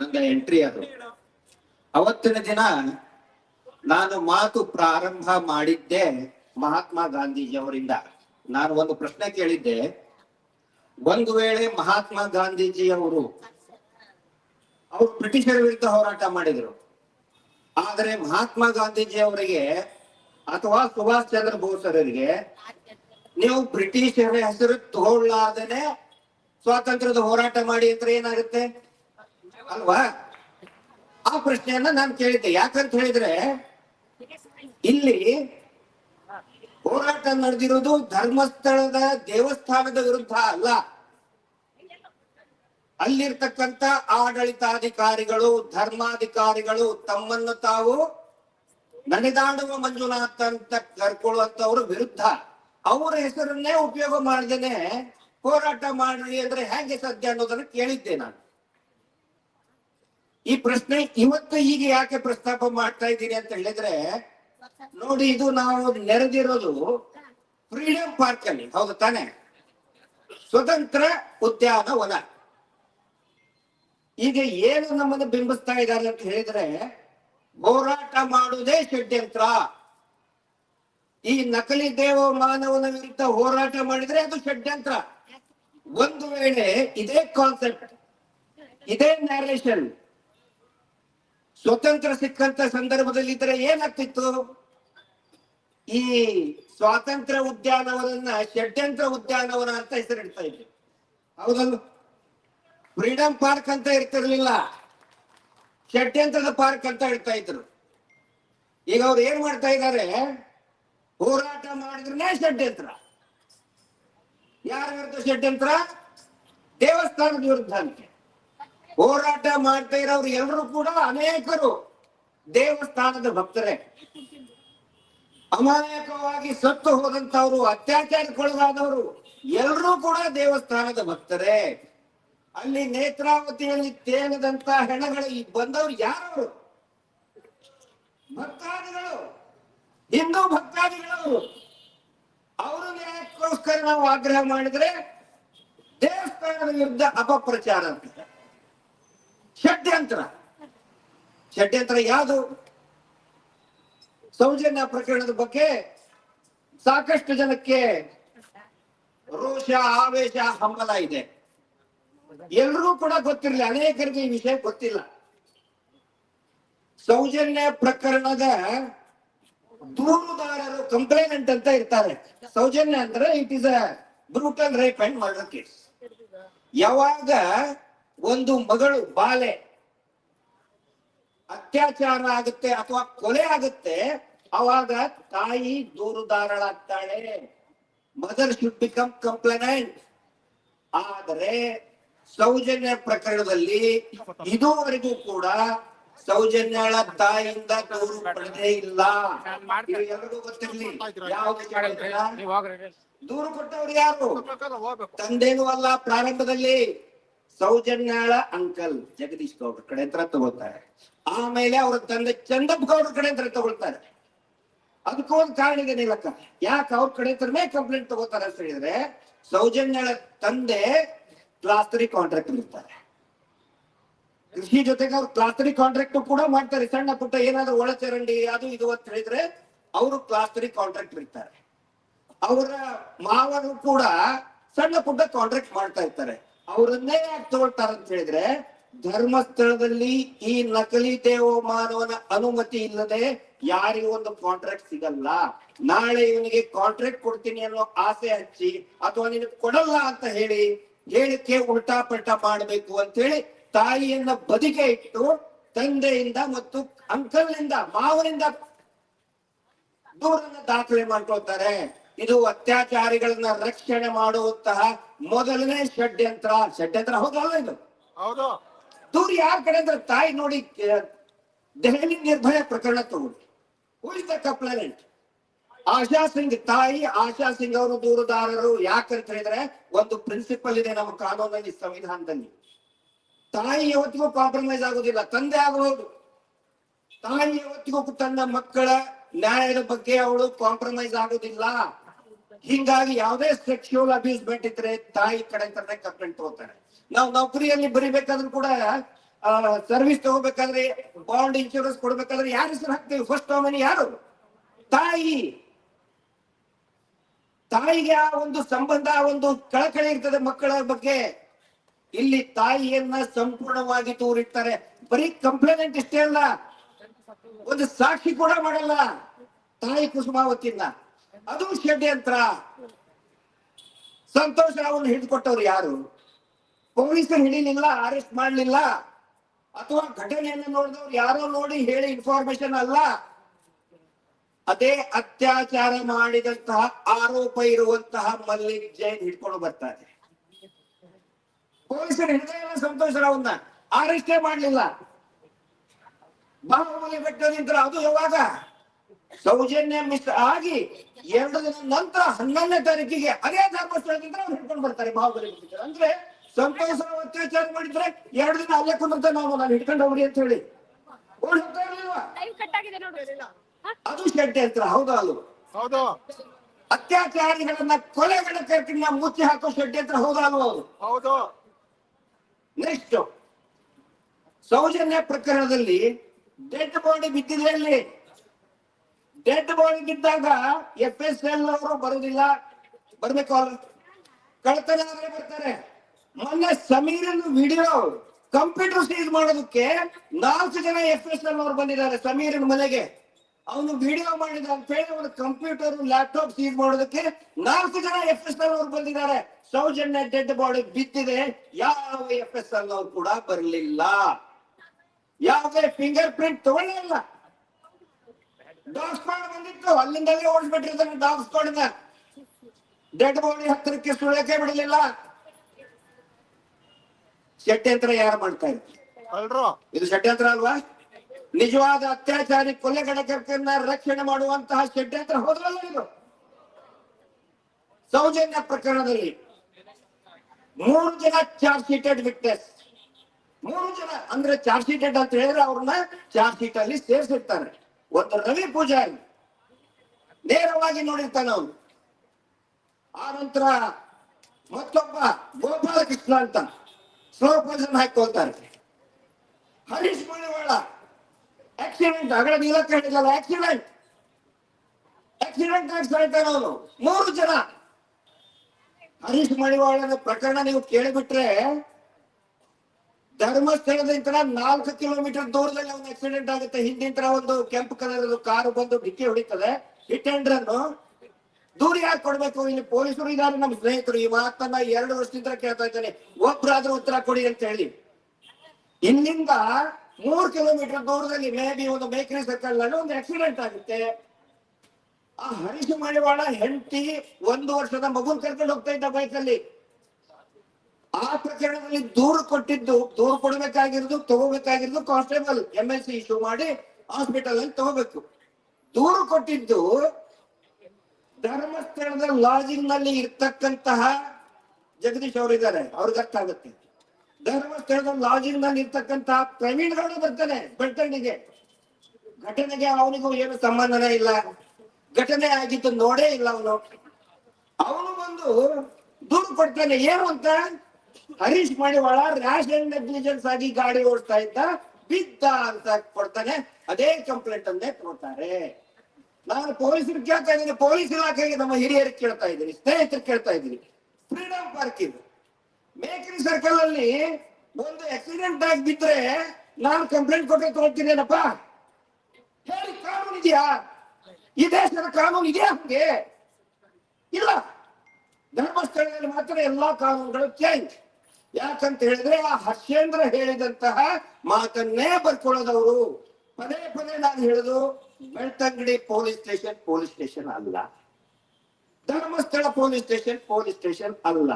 ನನ್ನ ಎಂಟ್ರಿ ಅದು. ಅವತ್ತಿನ ದಿನ ನಾನು ಮಾತು ಪ್ರಾರಂಭ ಮಾಡಿದ್ದೆ ಮಹಾತ್ಮ ಗಾಂಧೀಜಿ ಅವರಿಂದ ನಾನು ಒಂದು ಪ್ರಶ್ನೆ ಕೇಳಿದ್ದೆ. ಒಂದು ವೇಳೆ ಮಹಾತ್ಮ ಗಾಂಧೀಜಿ ಅವರು ಅವರು ಬ್ರಿಟಿಷರ ವಿರುದ್ಧ ಹೋರಾಟ ಮಾಡಿದ್ರು. ಆದರೆ ಮಹಾತ್ಮ ಗಾಂಧೀಜಿ ಅವರಿಗೆ ಅಥವಾ ಸುಭಾಷ್ ಚಂದ್ರ ಅವರಿಗೆ ನೀವು ಬ್ರಿಟಿಷರ ಹೆಸರು ತಗೊಳ್ಳಾದನೆ ಸ್ವಾತಂತ್ರ್ಯದ ಹೋರಾಟ ಮಾಡಿ ಅಂದ್ರೆ ಏನಾಗುತ್ತೆ? ಅಲ್ವಾ? ಆ ಪ್ರಶ್ನೆಯನ್ನ ನಾನು ಕೇಳಿದ್ದೆ. ಯಾಕಂತ ಹೇಳಿದ್ರೆ, ಇಲ್ಲಿ ಹೋರಾಟ ನಡೆದಿರೋದು ಧರ್ಮಸ್ಥಳದ ದೇವಸ್ಥಾನದ ವಿರುದ್ಧ ಅಲ್ಲ. ಅಲ್ಲಿರ್ತಕ್ಕಂತ ಆಡಳಿತಾಧಿಕಾರಿಗಳು, ಧರ್ಮಾಧಿಕಾರಿಗಳು ತಮ್ಮನ್ನು ತಾವು ನಡೆದಾಡುವ ಮಂಜುನಾಥ್ ಅಂತ ಕರ್ಕೊಳ್ಳುವಂತವ್ರ ವಿರುದ್ಧ. ಅವರ ಹೆಸರನ್ನೇ ಉಪಯೋಗ ಮಾಡ್ದೇನೆ ಹೋರಾಟ ಮಾಡ್ರಿ ಅಂದ್ರೆ ಹೇಗೆ ಸಾಧ್ಯ ಅನ್ನೋದನ್ನ ಕೇಳಿದ್ದೆ ನಾನು. ಈ ಪ್ರಶ್ನೆ ಇವತ್ತು ಈಗ ಯಾಕೆ ಪ್ರಸ್ತಾಪ ಮಾಡ್ತಾ ಇದ್ದೀನಿ ಅಂತ ಹೇಳಿದ್ರೆ, ನೋಡಿ ಇದು ನಾವು ನೆರೆದಿರೋದು ಫ್ರೀಡಂ ಪಾರ್ಕ್ ಅಲ್ಲಿ ಹೌದು ತಾನೆ? ಸ್ವತಂತ್ರ ಉದ್ಯಾನವನ ಈಗ ಏನು ನಮ್ಮನ್ನು ಬಿಂಬಿಸ್ತಾ ಇದ್ದಾರೆ ಅಂತ ಹೇಳಿದ್ರೆ, ಹೋರಾಟ ಮಾಡುವುದೇ ಷಡ್ಯಂತ್ರ. ಈ ನಕಲಿ ದೇವ ಮಾನವನ ವಿರುದ್ಧ ಹೋರಾಟ ಮಾಡಿದ್ರೆ ಅದು ಷಡ್ಯಂತ್ರ. ಒಂದು ವೇಳೆ ಇದೇ ಕಾನ್ಸೆಪ್ಟ್ ಇದೇ ನ್ಯಾರೇಷನ್ ಸ್ವತಂತ್ರ ಸಿಕ್ಕಂತ ಸಂದರ್ಭದಲ್ಲಿ ಇದ್ರೆ ಏನಾಗ್ತಿತ್ತು? ಈ ಸ್ವಾತಂತ್ರ್ಯ ಉದ್ಯಾನವನನ್ನ ಷಡ್ಯಂತ್ರ ಉದ್ಯಾನವನ ಅಂತ ಹೆಸರಿಡ್ತಾ ಇದ್ರು ಹೌದಲ್ಲ? ಫ್ರೀಡಂ ಪಾರ್ಕ್ ಅಂತ ಇರ್ತಿರ್ಲಿಲ್ಲ. ಷಡ್ಯಂತ್ರದ ಪಾರ್ಕ್ ಅಂತ ಇಡ್ತಾ ಇದ್ರು. ಈಗ ಅವ್ರು ಏನ್ ಮಾಡ್ತಾ ಇದ್ದಾರೆ ಹೋರಾಟ ಮಾಡಿದ್ರೆ ಷಡ್ಯಂತ್ರ. ಯಾರ ವಿರುದ್ಧ ಷಡ್ಯಂತ್ರ? ದೇವಸ್ಥಾನದ ವಿರುದ್ಧ ಅಂತೆ. ಹೋರಾಟ ಮಾಡ್ತಾ ಇರೋರು ಎಲ್ಲರೂ ಕೂಡ ಅನೇಕರು ದೇವಸ್ಥಾನದ ಭಕ್ತರೇ. ಅಮಾಯಕವಾಗಿ ಸತ್ತು ಹೋದಂತವ್ರು ಅತ್ಯಾಚಾರಕ್ಕೊಳಗಾದವರು ಎಲ್ಲರೂ ಕೂಡ ದೇವಸ್ಥಾನದ ಭಕ್ತರೇ. ಅಲ್ಲಿ ನೇತ್ರಾವತಿಯಲ್ಲಿ ತೇಲದಂತ ಹೆಣಗಳು ಬಂದವರು ಯಾರು ಭಕ್ತಾದಿಗಳು, ಹಿಂದೂ ಭಕ್ತಾದಿಗಳು. ಅವರು ನ್ಯಾಯಕ್ಕೋಸ್ಕರ ನಾವು ಆಗ್ರಹ ಮಾಡಿದ್ರೆ ದೇವಸ್ಥಾನದ ವಿರುದ್ಧ ಅಪಪ್ರಚಾರ ಅಂತ. ಷಡ್ಯಂತ್ರ. ಷಡ್ಯಂತ್ರ ಯಾವುದು? ಸೌಜನ್ಯ ಪ್ರಕರಣದ ಬಗ್ಗೆ ಸಾಕಷ್ಟು ಜನಕ್ಕೆ ರೋಷ, ಆವೇಶ, ಹಂಬಲ ಇದೆ. ಎಲ್ರೂ ಕೂಡ ಗೊತ್ತಿರಲಿ, ಅನೇಕರಿಗೆ ಈ ವಿಷಯ ಗೊತ್ತಿಲ್ಲ. ಸೌಜನ್ಯ ಪ್ರಕರಣದ ದೂರುದಾರರು ಕಂಪ್ಲೇನೆಂಟ್ ಅಂತ ಇರ್ತಾರೆ. ಸೌಜನ್ಯ ಅಂದ್ರೆ it is a brutal rape and murder case ಯಾವಾಗ ಒಂದು ಮಗಳು ಬಾಲೆ. ಅತ್ಯಾಚಾರ ಆಗುತ್ತೆ ಅಥವಾ ಕೊಲೆ ಆಗುತ್ತೆ ಅವಾಗ ತಾಯಿ ದೂರುದಾರಳಾಗ್ತಾಳೆ ಮದರ್ ಶುಡ್ ಬಿಕಮ್ ಕಂಪ್ಲೇನೆಂಟ್ ಆದರೆ ಸೌಜನ್ಯ ಪ್ರಕರಣದಲ್ಲಿ ಇದುವರೆಗೂ ಕೂಡ ಸೌಜನ್ಯಳ ತಾಯಿಯಿಂದ ದೂರು ಪಡೆದೇ ಇಲ್ಲ. ಎಲ್ಲರಿಗೂ ಗೊತ್ತಿರಲಿ. ದೂರು ಕೊಟ್ಟವ್ರು ಯಾರು? ತಂದೇನೂ ಅಲ್ಲ ಪ್ರಾರಂಭದಲ್ಲಿ. ಸೌಜನ್ಯಾಳ ಅಂಕಲ್ ಜಗದೀಶ್ ಗೌಡ್ರ ಕಡೆ ಹತ್ರ ತಗೋತಾರೆ ಆಮೇಲೆ ಅವ್ರ ತಂದೆ ಚಂದಪ್ಪ ಗೌಡ್ರ ಕಡೆ ಹತ್ರ ತಗೊಳ್ತಾರೆ. ಅದಕ್ಕೂ ಒಂದು ಕಾರಣ ಇದೆ ನೀಲಕ್ಕ. ಯಾಕೆ ಅವ್ರ ಕಡೆ ಹತ್ರನೇ ಕಂಪ್ಲೇಂಟ್ ತಗೋತಾರೆ ಅಂತ ಹೇಳಿದ್ರೆ, ಸೌಜನ್ಯಾಳ ತಂದೆ ಪ್ಲಾಸ್ತರಿ ಕಾಂಟ್ರಾಕ್ಟ್ ಇರ್ತಾರೆ ಕೃಷಿ ಜೊತೆಗೆ ಅವ್ರು ಪ್ಲಾಸ್ತರಿ ತ್ರೀ ಕಾಂಟ್ರಾಕ್ಟ್ ಕೂಡ ಮಾಡ್ತಾರೆ. ಸಣ್ಣ ಪುಟ್ಟ ಏನಾದ್ರು ಒಳಚರಂಡಿ ಅದು ಇದು ಅಂತ ಹೇಳಿದ್ರೆ ಅವರು ಕ್ಲಾಸ್ ಕಾಂಟ್ರಾಕ್ಟ್ ಇರ್ತಾರೆ ಅವರ ಮಾವರು ಕೂಡ ಸಣ್ಣ ಪುಟ್ಟ ಕಾಂಟ್ರಾಕ್ಟ್ ಮಾಡ್ತಾ ಇರ್ತಾರೆ. ಅವರನ್ನೇ ಯಾಕೆ ತಗೊಳ್ತಾರೆ ಅಂತ ಹೇಳಿದ್ರೆ, ಧರ್ಮಸ್ಥಳದಲ್ಲಿ ಈ ನಕಲಿ ದೇವಮಾನವನ ಅನುಮತಿ ಇಲ್ಲದೆ ಯಾರಿಗೂ ಒಂದು ಕಾಂಟ್ರಾಕ್ಟ್ ಸಿಗಲ್ಲ. ನಾಳೆ ಇವನಿಗೆ ಕಾಂಟ್ರಾಕ್ಟ್ ಕೊಡ್ತೀನಿ ಅನ್ನೋ ಆಸೆ ಹಚ್ಚಿ, ಅಥವಾ ನಿನಗೆ ಕೊಡಲ್ಲ ಅಂತ ಹೇಳಿ, ಹೇಳಿಕೆ ಉಲ್ಟಾ ಪಲ್ಟಾ ಮಾಡಬೇಕು ಅಂತ ಹೇಳಿ ತಾಯಿಯನ್ನ ಬದಿಗೆ ಇಟ್ಟು, ತಂದೆಯಿಂದ ಮತ್ತು ಅಂಕಲ್ನಿಂದ, ಮಾವನಿಂದ ದೂರನ್ನ ದಾಖಲೆ ಮಾಡ್ಕೊಳ್ತಾರೆ. ಇದು ಅತ್ಯಾಚಾರಿಗಳನ್ನ ರಕ್ಷಣೆ ಮಾಡುವಂತಹ ಮೊದಲನೇ ಷಡ್ಯಂತ್ರ. ಷಡ್ಯಂತ್ರ ಹೌದಲ್ಲ ಇದು? ಹೌದು. ದೂರ ಯಾರ ಕಡೆ ಅಂದ್ರೆ ತಾಯಿ ನೋಡಿ ದೆಹಲಿ ನಿರ್ಭಯ ಪ್ರಕರಣ ತಗೊಂಡು. ಉಳಿದ ಕಂಪ್ಲೇನೆಂಟ್. ಆಶಾ ಸಿಂಗ್ ತಾಯಿ ಆಶಾ ಸಿಂಗ್ ಅವರು ದೂರುದಾರರು ಯಾಕಂತ ಹೇಳಿದ್ರೆ ಒಂದು ಪ್ರಿನ್ಸಿಪಲ್ ಇದೆ ನಮ್ಮ ಕಾನೂನಲ್ಲಿ ಸಂವಿಧಾನದಲ್ಲಿ. ತಾಯಿ ಯಾವತ್ತಿಗೂ ಕಾಂಪ್ರಮೈಸ್ ಆಗೋದಿಲ್ಲ ತಂದೆ ಆಗಬಹುದು ತಾಯಿ ಯಾವತ್ತಿಗೂ ತನ್ನ ಮಕ್ಕಳ ನ್ಯಾಯದ ಬಗ್ಗೆ ಅವಳು ಕಾಂಪ್ರಮೈಸ್ ಆಗೋದಿಲ್ಲ. ಹಿಂಗಾಗಿ ಯಾವುದೇ ಸೆಕ್ಷುವಲ್ ಅಬ್ಯೂಸ್ಮೆಂಟ್ ಇದ್ರೆ ತಾಯಿ ಕಡೆ ಕಂಪ್ಲೇಂಟ್ ತಗೋತಾರೆ. ನಾವು ನೌಕರಿಯಲ್ಲಿ ಬರಿಬೇಕಾದ್ರೂ ಕೂಡ ಸರ್ವಿಸ್ ತಗೋಬೇಕಾದ್ರೆ ಬಾಂಡ್ ಇನ್ಶೂರೆನ್ಸ್ ಕೊಡ್ಬೇಕಾದ್ರೆ ಯಾರು ಹೆಸರು ಹಾಕ್ತೇವೆ? ಫಸ್ಟ್ ನಾಮಿನಿ ಯಾರು? ತಾಯಿ. ತಾಯಿಗೆ ಆ ಒಂದು ಸಂಬಂಧ ಒಂದು ಕಳಕಳಿ ಇರ್ತದೆ ಮಕ್ಕಳ ಬಗ್ಗೆ. ಇಲ್ಲಿ ತಾಯಿಯನ್ನ ಸಂಪೂರ್ಣವಾಗಿ ತೋರಿರ್ತಾರೆ. ಬರೀ ಕಂಪ್ಲೇಂಟ್ ಇಷ್ಟೇ ಅಲ್ಲ, ಒಂದು ಸಾಕ್ಷಿ ಕೂಡ ಮಾಡಲ್ಲ. ತಾಯಿ ಕುಸುಮಾವತಿನ ಅದು ಷಡ್ಯಂತ್ರ. ಸಂತೋಷ್ ರಾವ್ನ ಹಿಡಿದುಕೊಟ್ಟವ್ರು ಯಾರು? ಪೊಲೀಸರು ಹಿಡಿಲಿಲ್ಲ ಅರೆಸ್ಟ್ ಮಾಡಲಿಲ್ಲ, ಅಥವಾ ಘಟನೆಯನ್ನು ನೋಡಿದವ್ರು ಯಾರೋ ನೋಡಿ ಹೇಳಿ ಇನ್ಫಾರ್ಮೇಶನ್ ಅಲ್ಲ? ಅದೇ ಅತ್ಯಾಚಾರ ಮಾಡಿದಂತಹ ಆರೋಪ ಇರುವಂತಹ ಮಲ್ಲಿಕ್ ಜೈನ್ ಹಿಡ್ಕೊಂಡು ಬರ್ತಾರೆ. ಪೊಲೀಸರು ಹಿಡಿದೇ ಇಲ್ಲ ಸಂತೋಷ್ ರಾವ್ನ ಅರೆಸ್ಟೇ ಮಾಡಲಿಲ್ಲ. ಬಾಹುಬಲಿ ಬೆಟ್ಟ ನಿಂತರ ಅದು ಯಾವಾಗ? ಸೌಜನ್ಯ ಮಿಸ್ ಆಗಿ ಎರಡು ದಿನ ನಂತರ ಹನ್ನೊಂದನೇ ತಾರೀಕಿಗೆ ಅದೇ ಧರ್ಮಸ್ಥಳದಿಂದ ಅವ್ರು ಹಿಡ್ಕೊಂಡು ಬರ್ತಾರೆ ಬಾಹುಬಲಿ. ಅಂದ್ರೆ ಸಂತೋಷ ಅತ್ಯಾಚಾರ ಮಾಡಿದ್ರೆ ಎರಡು ದಿನ ಅಲ್ಲೇ ಕುಂದಿರ್ತಾರೆ ನಾವು ನಾನು ಹಿಡ್ಕೊಂಡು ಹೋಗಿ ಅಂತ ಹೇಳಿ. ಓಡ್ ಹೋಗ್ತಾ ಇರ್ಲಿಲ್ವಾ ಲೈವ್ ಕಟ್ ಆಗಿದೆ ನೋಡಿ. ಅದು ಷಡ್ಯಂತ್ರ ಹೌದಾ ಅದು? ಹೌದು. ಅತ್ಯಾಚಾರಿಗಳನ್ನ ಕೊಲೆಗಳ ಕರ್ಕಿನ ಮುಚ್ಚಿ ಹಾಕೋ ಷಡ್ಯಂತ್ರ ಹೌದಾ ಅಲ್ವಾ ಅದು? ಹೌದು. ನೆಕ್ಸ್ಟ್ ಸೌಜನ್ಯ ಪ್ರಕರಣದಲ್ಲಿ ಡೆಡ್ ಬಾಡಿ ಬಿದ್ದಿದೆ ಅಲ್ಲಿ ಡೆಡ್ ಬಾಡಿ ಬಿದ್ದಾಗ ಎಫ್ ಎಸ್ ಎಲ್ ಅವರು ಬರುವುದಿಲ್ಲ ಬರ್ಬೇಕು ಅವ್ರು. ಕಳ್ತನ ಆದ್ರೆ ಬರ್ತಾರೆ. ಮೊನ್ನೆ ಸಮೀರನ್ ವಿಡಿಯೋ ಕಂಪ್ಯೂಟರ್ ಸೀಸ್ ಮಾಡೋದಕ್ಕೆ ನಾಲ್ಕು ಜನ ಎಫ್ ಎಸ್ ಎಲ್ ಅವರು ಬಂದಿದ್ದಾರೆ ಸಮೀರನ್ ಮನೆಗೆ. ಅವನು ವಿಡಿಯೋ ಮಾಡಿದ ಅಂತ ಹೇಳಿ ಅವನು ಕಂಪ್ಯೂಟರ್ ಲ್ಯಾಪ್ಟಾಪ್ ಸೀಸ್ ಮಾಡೋದಕ್ಕೆ ನಾಲ್ಕು ಜನ ಎಫ್ ಎಸ್ ಎಲ್ ಅವರು ಬಂದಿದ್ದಾರೆ. ಸೌಜನ್ಯ ಡೆಡ್ ಬಾಡಿ ಬಿದ್ದಿದೆ. ಯಾವ ಎಫ್ ಎಸ್ ಎಲ್ ಅವರು ಕೂಡ ಬರಲಿಲ್ಲ. ಯಾವುದೇ ಫಿಂಗರ್ ಪ್ರಿಂಟ್ ತಗೊಳ್ಳಿಲ್ಲ ಡಾಗ್ ಸ್ಕ್ವಾಡ್ ಬಂದಿತ್ತು. ಅಲ್ಲಿಂದಲೇ ಓಡಿಸ್ಬಿಟ್ಟಿರ್ತಾನೆ ಡಾಗ್ ಡೆಡ್ ಬಾಡಿ ಹತ್ತಿರಕ್ಕೆ ಸುಳಕ್ಕೆ ಬಿಡಲಿಲ್ಲ. ಷಡ್ಯಂತ್ರ ಯಾರು ಮಾಡ್ತಾ ಇದ್ರು? ಇದು ಷಡ್ಯಂತ್ರ ಅಲ್ವಾ? ನಿಜವಾದ ಅತ್ಯಾಚಾರಿ ಕೊಲೆಗಡಕನ್ನ ರಕ್ಷಣೆ ಮಾಡುವಂತಹ ಷಡ್ಯಂತ್ರ ಹೋದ್ರಲ್ಲ ಇದು. ಸೌಜನ್ಯ ಪ್ರಕರಣದಲ್ಲಿ ಮೂರು ಜನ ಚಾರ್ಜ್ ಶೀಟೆಡ್ ವಿಟ್ನೆಸ್ ಮೂರು ಜನ ಅಂದ್ರೆ ಚಾರ್ಜ್ ಶೀಟೆಡ್ ಅಂತ ಹೇಳಿದ್ರೆ ಅವ್ರನ್ನ ಚಾರ್ಜ್ ಶೀಟ್ ಅಲ್ಲಿ ಸೇರಿಸಿರ್ತಾರೆ. ಒಂದು ರವಿ ಪೂಜಾರಿ ನೇರವಾಗಿ ನೋಡಿರ್ತಾನೆ ಅವನು. ಆ ನಂತರ ಮತ್ತೊಬ್ಬ ಗೋಪಾಲಕೃಷ್ಣ ಅಂತ. ಸ್ಲೋ ಪರ್ಸನ್ ಹಾಕೊಳ್ತಾರೆ ಹರೀಶ್ ಮಣಿವಾಳ ಆಕ್ಸಿಡೆಂಟ್ ಅಗಡ ನೀಲಕ್ಕೆ ಹೇಳಿದಲ್ಲ ಆಕ್ಸಿಡೆಂಟ್ ಆಕ್ಸಿಡೆಂಟ್ ಆಗಿ ಅವನು. ಮೂರು ಜನ. ಹರೀಶ್ ಮಣಿವಾಳನ ಪ್ರಕರಣ ನೀವು ಕೇಳಿಬಿಟ್ರೆ ಧರ್ಮಸ್ಥಳದಿಂದ ನಾಲ್ಕು ಕಿಲೋಮೀಟರ್ ದೂರದಲ್ಲಿ ಒಂದು ಆಕ್ಸಿಡೆಂಟ್ ಆಗುತ್ತೆ. ಹಿಂದಿನ ಒಂದು ಕೆಂಪು ಕಲರ್ ಕಾರು ಬಂದು ಡಿಕ್ಕಿ ಹೊಡಿತದೆ. ಹಿಟ್ ಅಂಡ್ ರನ್ ದೂರ ಯಾಕೆ ಕೊಡ್ಬೇಕು? ಇಲ್ಲಿ ಪೊಲೀಸರು ಇದ್ದಾರೆ. ನಮ್ಮ ಸ್ನೇಹಿತರು. ಈ ಮಾತನ್ನ ಎರಡು ವರ್ಷದಿಂದ ಕೇಳ್ತಾ ಇದ್ದೇನೆ. ಒಬ್ರಾದ್ರೂ ಉತ್ತರ ಕೊಡಿ ಅಂತ ಹೇಳಿ. ಇಲ್ಲಿಂದ ಮೂರು ಕಿಲೋಮೀಟರ್ ದೂರದಲ್ಲಿ ಮೇ ಬಿ ಒಂದು ಬೇಕರಿ ಸರ್ಕಲ್ನಲ್ಲಿ ಒಂದು ಆಕ್ಸಿಡೆಂಟ್ ಆಗುತ್ತೆ. ಆ ಹರೀಶ್ ಮಳೆವಾಳ ಹೆಂಡತಿ ಒಂದು ವರ್ಷದ ಮಗುನ್ ಕರ್ಕೊಂಡು ಹೋಗ್ತಾ ಇದ್ದ ಬೈಕಲ್ಲಿ ಆ ಪ್ರಕರಣದಲ್ಲಿ ದೂರು ಕೊಟ್ಟಿದ್ದು, ದೂರು ಕೊಡಬೇಕಾಗಿರೋದು, ತಗೋಬೇಕಾಗಿರೋದು constable M L C issue ಮಾಡಿ ಹಾಸ್ಪಿಟಲ್ ಅಲ್ಲಿ ತಗೋಬೇಕು. ದೂರು ಕೊಟ್ಟಿದ್ದು ಧರ್ಮಸ್ಥಳದ ಲಾಜಿಂಗ್ನಲ್ಲಿ ಇರ್ತಕ್ಕಂತಹ ಜಗದೀಶ್ ಅವರು ಇದ್ದಾರೆ, ಅವ್ರಿಗೆ ಅರ್ಥ ಆಗುತ್ತೆ. ಧರ್ಮಸ್ಥಳದ ಲಾಜಿಂಗ್ನಲ್ಲಿ ಇರ್ತಕ್ಕಂತಹ ಪ್ರವೀಣ್ ಗೌಡ ಬರ್ತಾನೆ ಬೆಳ್ತಣ್ಣಿಗೆ ಘಟನೆಗೆ ಅವನಿಗೂ ಏನು ಸಂಬಂಧನೇ ಇಲ್ಲ. ಘಟನೆ ಆಗಿದ್ದು ನೋಡೇ ಇಲ್ಲ ಅವನು. ಅವನು ಬಂದು ದೂರು ಕೊಡ್ತಾನೆ, ಏನು ಅಂತ? Harish Manivala rash and negligence ಆಗಿ ಗಾಡಿ ಓಡಿಸ್ತಾ ಇದ್ದ, ಬಿದ್ದ ಅಂತ ಕೊಡ್ತಾನೆ. ಅದೇ ಕಂಪ್ಲೇಂಟ್ ಅಂದೇ ಕೊಡ್ತಾರೆ. ನಾನು ಪೊಲೀಸರು ಕೇಳ್ತಾ ಇದ್ದೀನಿ. ಪೊಲೀಸ್ ಇಲಾಖೆಗೆ ನಮ್ಮ ಹಿರಿಯರು ಕೇಳ್ತಾ ಇದ್ದೀನಿ. ಸ್ನೇಹಿತರು ಕೇಳ್ತಾ ಇದ್ದೀನಿ. ಫ್ರೀಡಮ್ ಪಾರ್ಕ್ ಇದು. ಮೇಕರಿ ಸರ್ಕಲ್ ಅಲ್ಲಿ ಒಂದು ಆಕ್ಸಿಡೆಂಟ್ ಆಗಿ ಬಿದ್ರೆ ನಾನು ಕಂಪ್ಲೇಂಟ್ ಕೊಟ್ಟರೆ ತಗೊಳ್ತೀನೇನಪ್ಪ? ಹೇಳಿ, ಕಾನೂನು ಇದೆಯಾ? ಈ ದೇಶದ ಕಾನೂನು ಇದೆಯಾ ಹಂಗೆ? ಇಲ್ಲ. ಧರ್ಮಸ್ಥಳದಲ್ಲಿ ಮಾತ್ರ ಎಲ್ಲಾ ಕಾನೂನುಗಳು ಚೇಂಜ್ ಯಾಕಂತ ಹೇಳಿದ್ರೆ ಆ ಹರ್ಷೇಂದ್ರ ಹೇಳಿದಂತಹ ಮಾತನ್ನೇ ಬರ್ಕೊಳ್ಳೋದವರು. ಪದೇ ಪದೇ ನಾನು ಹೇಳುದು, Belthangady police station police station ಅಲ್ಲ. Dharmasthala police station police station ಅಲ್ಲ.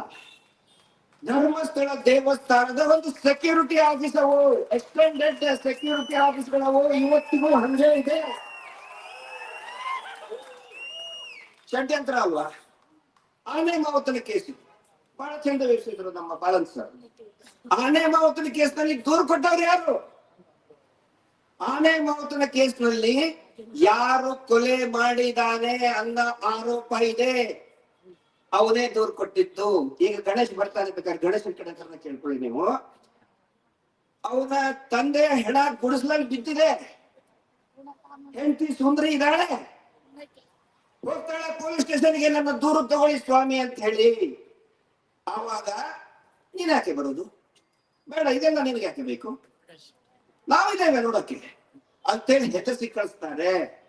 ಧರ್ಮಸ್ಥಳ ದೇವಸ್ಥಾನದ ಒಂದು ಸೆಕ್ಯೂರಿಟಿ ಆಫೀಸ್ ಅವು. ಎಕ್ಸ್ಟೆಂಡೆಡ್ ಸೆಕ್ಯೂರಿಟಿ ಆಫೀಸ್ಗಳವು ಇವತ್ತಿಗೂ ಹಂಗೆ ಇದೆ. ಷಡ್ಯಂತ್ರ ಅಲ್ವಾ? ಆನೆ ಮಾವತನ ಕೇಸ್. ಬಹಳ ಚಂದ ವಿವರಿಸಿದ್ರು ನಮ್ಮ ಬಾಲನ್ ಸರ್ ಆನೆ ಮಾವತನ ಕೇಸ್ನಲ್ಲಿ ದೂರು ಕೊಟ್ಟವ್ರು ಯಾರು? ಆನೆ ಮಾವತನ ಕೇಸ್ನಲ್ಲಿ ಯಾರು ಕೊಲೆ ಮಾಡಿದಾನೆ ಅನ್ನೋ ಆರೋಪ ಇದೆ. ಅವನೇ ದೂರು ಕೊಟ್ಟಿದ್ದು. ಈಗ ಗಣೇಶ್ ಬರ್ತಾನೆ ಬೇಕಾದ್ರೆ ಗಣೇಶನ್ ಕಡೆ ಕೇಳ್ಕೊಳ್ಳಿ ನೀವು. ಅವನ ತಂದೆ ಹೆಣ ಗುಡಿಸ್ಲಲ್ಲಿ ಬಿದ್ದಿದೆ. ಹೆಂಡತಿ ಸುಂದರಿ ಇದ್ದಾಳೆ. ಹೋಗ್ತಾಳೆ ಪೊಲೀಸ್ ಸ್ಟೇಷನ್ಗೆ, ನನ್ನ ದೂರು ತಗೊಳ್ಳಿ ಸ್ವಾಮಿ ಅಂತ ಹೇಳಿ. ಆವಾಗ ನೀನ್ ಯಾಕೆ ಬರೋದು? ಬೇಡ, ಇದೆಲ್ಲ ನಿನಗೆ ಯಾಕೆ ಬೇಕು? ನಾವಿದ್ದೇವೆ ನೋಡಕ್ಕೆ. ಅಂತೇಳಿ ಹೆಸರಿಸಿ ಕಳಿಸ್ತಾರೆ.